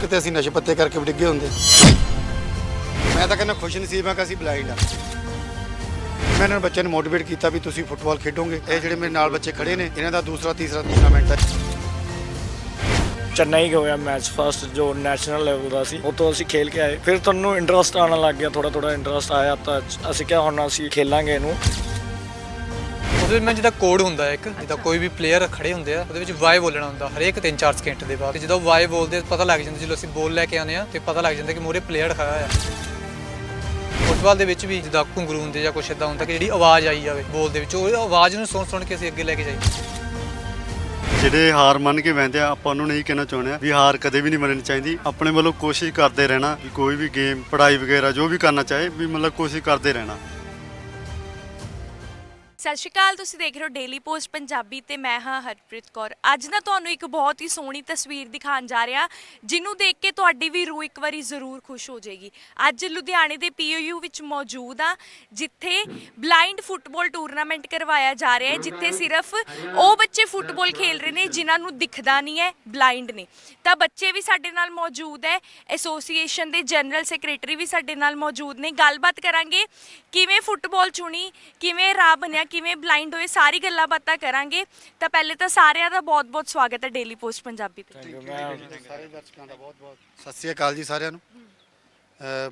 ਕਿਤੇ ਅਸੀਂ ਨਸ਼ੇ ਪੱਤੇ ਕਰਕੇ ਵੀ ਡਿੱਗੇ ਹੁੰਦੇ। ਮੈਂ ਤਾਂ ਕਹਿੰਦਾ ਖੁਸ਼ ਨਸੀਬ ਹਾਂ ਕਿ ਅਸੀਂ ਬਲਾਈਂਡ ਆ। ਮੈਂ ਇਹਨਾਂ ਬੱਚਿਆਂ ਨੂੰ ਮੋਟੀਵੇਟ ਕੀਤਾ ਵੀ ਤੁਸੀਂ ਫੁੱਟਬਾਲ ਖੇਡੋਗੇ। ਇਹ ਜਿਹੜੇ ਮੇਰੇ ਨਾਲ ਬੱਚੇ ਖੜੇ ਨੇ, ਇਹਨਾਂ ਦਾ ਦੂਸਰਾ, ਤੀਸਰਾ ਟੂਰਨਾਮੈਂਟ ਹੈ ਚੇਨਈ ਹੋਇਆ ਮੈਚ ਫਸਟ ਜੋ ਨੈਸ਼ਨਲ ਲੈਵਲ ਦਾ ਸੀ ਉਹ ਤੋਂ ਅਸੀਂ ਖੇਲ ਕੇ ਆਏ। ਫਿਰ ਤੁਹਾਨੂੰ ਇੰਟਰਸਟ ਆਉਣ ਲੱਗ ਗਿਆ ਥੋੜਾ ਥੋੜਾ ਇੰਟਰਸਟ ਆਇਆ ਤਾਂ ਅਸੀਂ ਕਿਹਾ ਹੁਣ ਅਸੀਂ ਖੇਲਾਂਗੇ ਇਹਨੂੰ। ਉਹਦੇ ਵਿੱਚ ਮੈਂ ਜਿੱਦਾਂ ਕੋਡ ਹੁੰਦਾ ਇੱਕ, ਜਿੱਦਾਂ ਕੋਈ ਵੀ ਪਲੇਅਰ ਖੜੇ ਹੁੰਦੇ ਆ, ਉਹਦੇ ਵਿੱਚ ਵਾਈ ਬੋਲਣਾ ਹੁੰਦਾ, ਹਰੇਕ 3-4 ਸਕਿੰਟ ਦੇ ਬਾਅਦ। ਤੇ ਜਦੋਂ ਵਾਈ ਬੋਲਦੇ ਪਤਾ ਲੱਗ ਜਾਂਦਾ, ਜਦੋਂ ਅਸੀਂ ਬੋਲ ਲੈ ਕੇ ਆਉਂਦੇ ਆ, ਤੇ ਪਤਾ ਲੱਗ ਜਾਂਦਾ ਕਿ ਮੂਰੇ ਪਲੇਅਰ ਖੜਾ ਆ ਫੁੱਟਬਾਲ ਦੇ ਵਿੱਚ ਵੀ ਜਿੱਦਾਂ ਘੁੰਗਰੂ ਹੁੰਦੇ ਜਾਂ ਕੁਛ ਇਦਾਂ ਹੁੰਦਾ ਕਿ ਜਿਹੜੀ ਆਵਾਜ਼ ਆਈ ਜਾਵੇ ਬੋਲ ਦੇ ਵਿੱਚ, ਉਹ ਆਵਾਜ਼ ਨੂੰ ਸੁਣ ਸੁਣ ਕੇ ਅਸੀਂ ਅੱਗੇ ਲੈ ਕੇ ਜਾਈਏ। ਜਿਹੜੇ ਹਾਰ ਮੰਨ ਕੇ ਬਹਿੰਦੇ ਆ, ਆਪਾਂ ਉਹਨੂੰ ਨਹੀਂ ਕਹਿਣਾ ਚਾਹੁੰਦੇ ਆ ਵੀ ਹਾਰ ਕਦੇ ਵੀ ਨਹੀਂ ਮੰਨਣੀ ਚਾਹੀਦੀ। ਆਪਣੇ ਵੱਲੋਂ ਕੋਸ਼ਿਸ਼ ਕਰਦੇ ਰਹਿਣਾ ਵੀ ਕੋਈ ਵੀ ਗੇਮ ਪੜ੍ਹਾਈ ਵਗੈਰਾ, ਜੋ ਵੀ ਕਰਨਾ ਚਾਹੇ, ਵੀ ਮਤਲਬ ਕੋਸ਼ਿਸ਼ ਕਰਦੇ ਰਹਿਣਾ। ਸਤਿ ਸ਼੍ਰੀ ਅਕਾਲ, ਤੁਸੀਂ ਦੇਖ ਰਹੇ ਹੋ ਡੇਲੀ ਪੋਸਟ ਪੰਜਾਬੀ ਤੇ ਮੈਂ ਹਾਂ ਹਰਪ੍ਰੀਤ ਕੌਰ। ਅੱਜ ਨਾ ਤੁਹਾਨੂੰ ਇੱਕ ਬਹੁਤ ਹੀ ਸੋਹਣੀ ਤਸਵੀਰ ਦਿਖਾਉਣ ਜਾ ਰਿਹਾ, ਜਿਹਨੂੰ ਦੇਖ ਕੇ ਤੁਹਾਡੀ ਵੀ ਰੂਹ ਇੱਕ ਵਾਰੀ ਜ਼ਰੂਰ ਖੁਸ਼ ਹੋ ਜਾਏਗੀ। ਅੱਜ ਲੁਧਿਆਣੇ ਦੇ ਪੀਓਯੂ ਵਿੱਚ ਮੌਜੂਦ ਆ, ਜਿੱਥੇ ਬਲਾਈਂਡ ਫੁੱਟਬਾਲ ਟੂਰਨਾਮੈਂਟ ਕਰਵਾਇਆ ਜਾ ਰਿਹਾ ਹੈ, ਜਿੱਥੇ ਸਿਰਫ ਉਹ ਬੱਚੇ ਫੁੱਟਬਾਲ ਖੇਲ ਰਹੇ ਨੇ, ਜਿਨ੍ਹਾਂ ਨੂੰ ਦਿਖਦਾ ਨਹੀਂ ਹੈ ਬਲਾਈਂਡ ਨੇ। ਤਾਂ ਬੱਚੇ ਵੀ ਸਾਡੇ ਨਾਲ ਮੌਜੂਦ ਹੈ ਐਸੋਸੀਏਸ਼ਨ ਦੇ ਜਨਰਲ ਸੈਕਟਰੀ ਵੀ ਸਾਡੇ ਨਾਲ ਮੌਜੂਦ ਨੇ। ਗੱਲਬਾਤ ਕਰਾਂਗੇ, ਕਿਵੇਂ ਫੁੱਟਬਾਲ ਚੁਣੀ, ਕਿਵੇਂ ਰਾਹ ਬਣਿਆ ਕਿਵੇਂ ਬਲਾਈਂਡ ਹੋਏ ਸਾਰੀ ਗੱਲਾਂ ਬਾਤਾਂ ਕਰਾਂਗੇ। ਤਾਂ ਪਹਿਲੇ ਤਾਂ ਸਾਰਿਆਂ ਦਾ ਬਹੁਤ-ਬਹੁਤ ਸਵਾਗਤ ਹੈ ਡੇਲੀ ਪੋਸਟ ਪੰਜਾਬੀ ਤੇ। ਸਾਰੇ ਦਰਸ਼ਕਾਂ ਦਾ ਬਹੁਤ ਬਹੁਤ ਸਤਿ ਸ੍ਰੀ ਅਕਾਲ ਜੀ ਸਾਰਿਆਂ ਨੂੰ।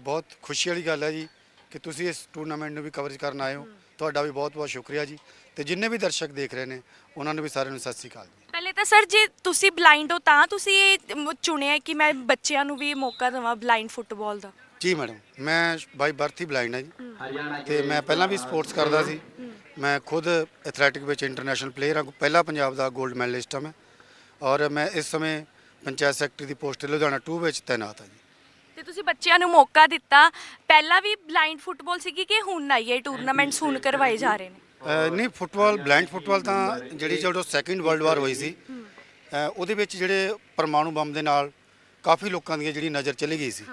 ਬਹੁਤ ਖੁਸ਼ੀ ਵਾਲੀ ਗੱਲ ਹੈ ਜੀ ਕਿ ਤੁਸੀਂ ਇਸ ਟੂਰਨਾਮੈਂਟ ਨੂੰ ਵੀ ਕਵਰੇਜ ਕਰਨ ਆਏ ਹੋ। ਤੁਹਾਡਾ ਵੀ ਬਹੁਤ ਬਹੁਤ ਸ਼ੁਕਰੀਆ ਜੀ। ਤੇ ਜਿੰਨੇ ਵੀ ਦਰਸ਼ਕ ਦੇਖ ਰਹੇ ਨੇ ਉਹਨਾਂ ਨੂੰ ਵੀ ਸਾਰਿਆਂ ਨੂੰ ਸਤਿ ਸ੍ਰੀ ਅਕਾਲ ਜੀ। ਪਹਿਲੇ ਤਾਂ ਸਰ ਜੇ ਤੁਸੀਂ ਬਲਾਈਂਡ ਹੋ ਤਾਂ ਤੁਸੀਂ ਇਹ ਮ- ਚੁਣਿਆ ਕਿ ਮੈਂ ਬੱਚਿਆਂ ਨੂੰ ਵੀ ਮੌਕਾ ਦੇਵਾਂ ਬਲਾਈਂਡ ਫੁੱਟਬਾਲ ਦਾ? ਜੀ ਮੈਡਮ ਮੈਂ ਬਾਈ ਬਰਥ ਹੀ ਬਲਾਈਂਡ ਹਾਂ ਜੀ। ਤੇ ਮੈਂ ਪਹਿਲਾਂ ਵੀ ਸਪੋਰਟਸ ਕਰਦਾ ਸੀ। ਮੈਂ ਖੁਦ ਐਥਲੈਟਿਕ ਵਿੱਚ ਇੰਟਰਨੈਸ਼ਨਲ ਪਲੇਅਰ ਹਾਂ। ਪਹਿਲਾ ਪੰਜਾਬ ਦਾ 골ਡ ਮੈਡਲਿਸਟ ਹਾਂ ਮੈਂ। ਔਰ ਮੈਂ ਇਸ ਸਮੇਂ ਪੰਚਾਇਤ ਸੈਕਟਰੀ ਦੀ ਪੋਸਟ ਲੁਧਿਆਣਾ 2 ਵਿੱਚ ਤਾਇਨਾਤ ਹਾਂ ਜੀ। ਤੇ ਤੁਸੀਂ ਬੱਚਿਆਂ ਨੂੰ ਮੌਕਾ ਦਿੱਤਾ। ਪਹਿਲਾਂ ਵੀ ਬਲਾਈਂਡ ਫੁੱਟਬਾਲ ਸੀਗੀ ਕਿ ਹੁਣ ਆਈ ਹੈ ਟੂਰਨਾਮੈਂਟਸ ਹੁਣ ਕਰਵਾਏ ਜਾ ਰਹੇ ਨੇ? ਨਹੀਂ ਫੁੱਟਬਾਲ ਬਲਾਈਂਡ ਫੁੱਟਬਾਲ ਤਾਂ ਜਿਹੜੀ ਜਦੋਂ ਸੈਕਿੰਡ ਵਰਲਡ ਵਾਰ ਹੋਈ ਸੀ ਉਹਦੇ ਵਿੱਚ ਜਿਹੜੇ ਪਰਮਾਣੂ ਬੰਬ ਦੇ ਨਾਲ ਕਾਫੀ ਲੋਕਾਂ ਦੀ ਜਿਹੜੀ ਨਜ਼ਰ ਚਲੀ ਗਈ ਸੀ।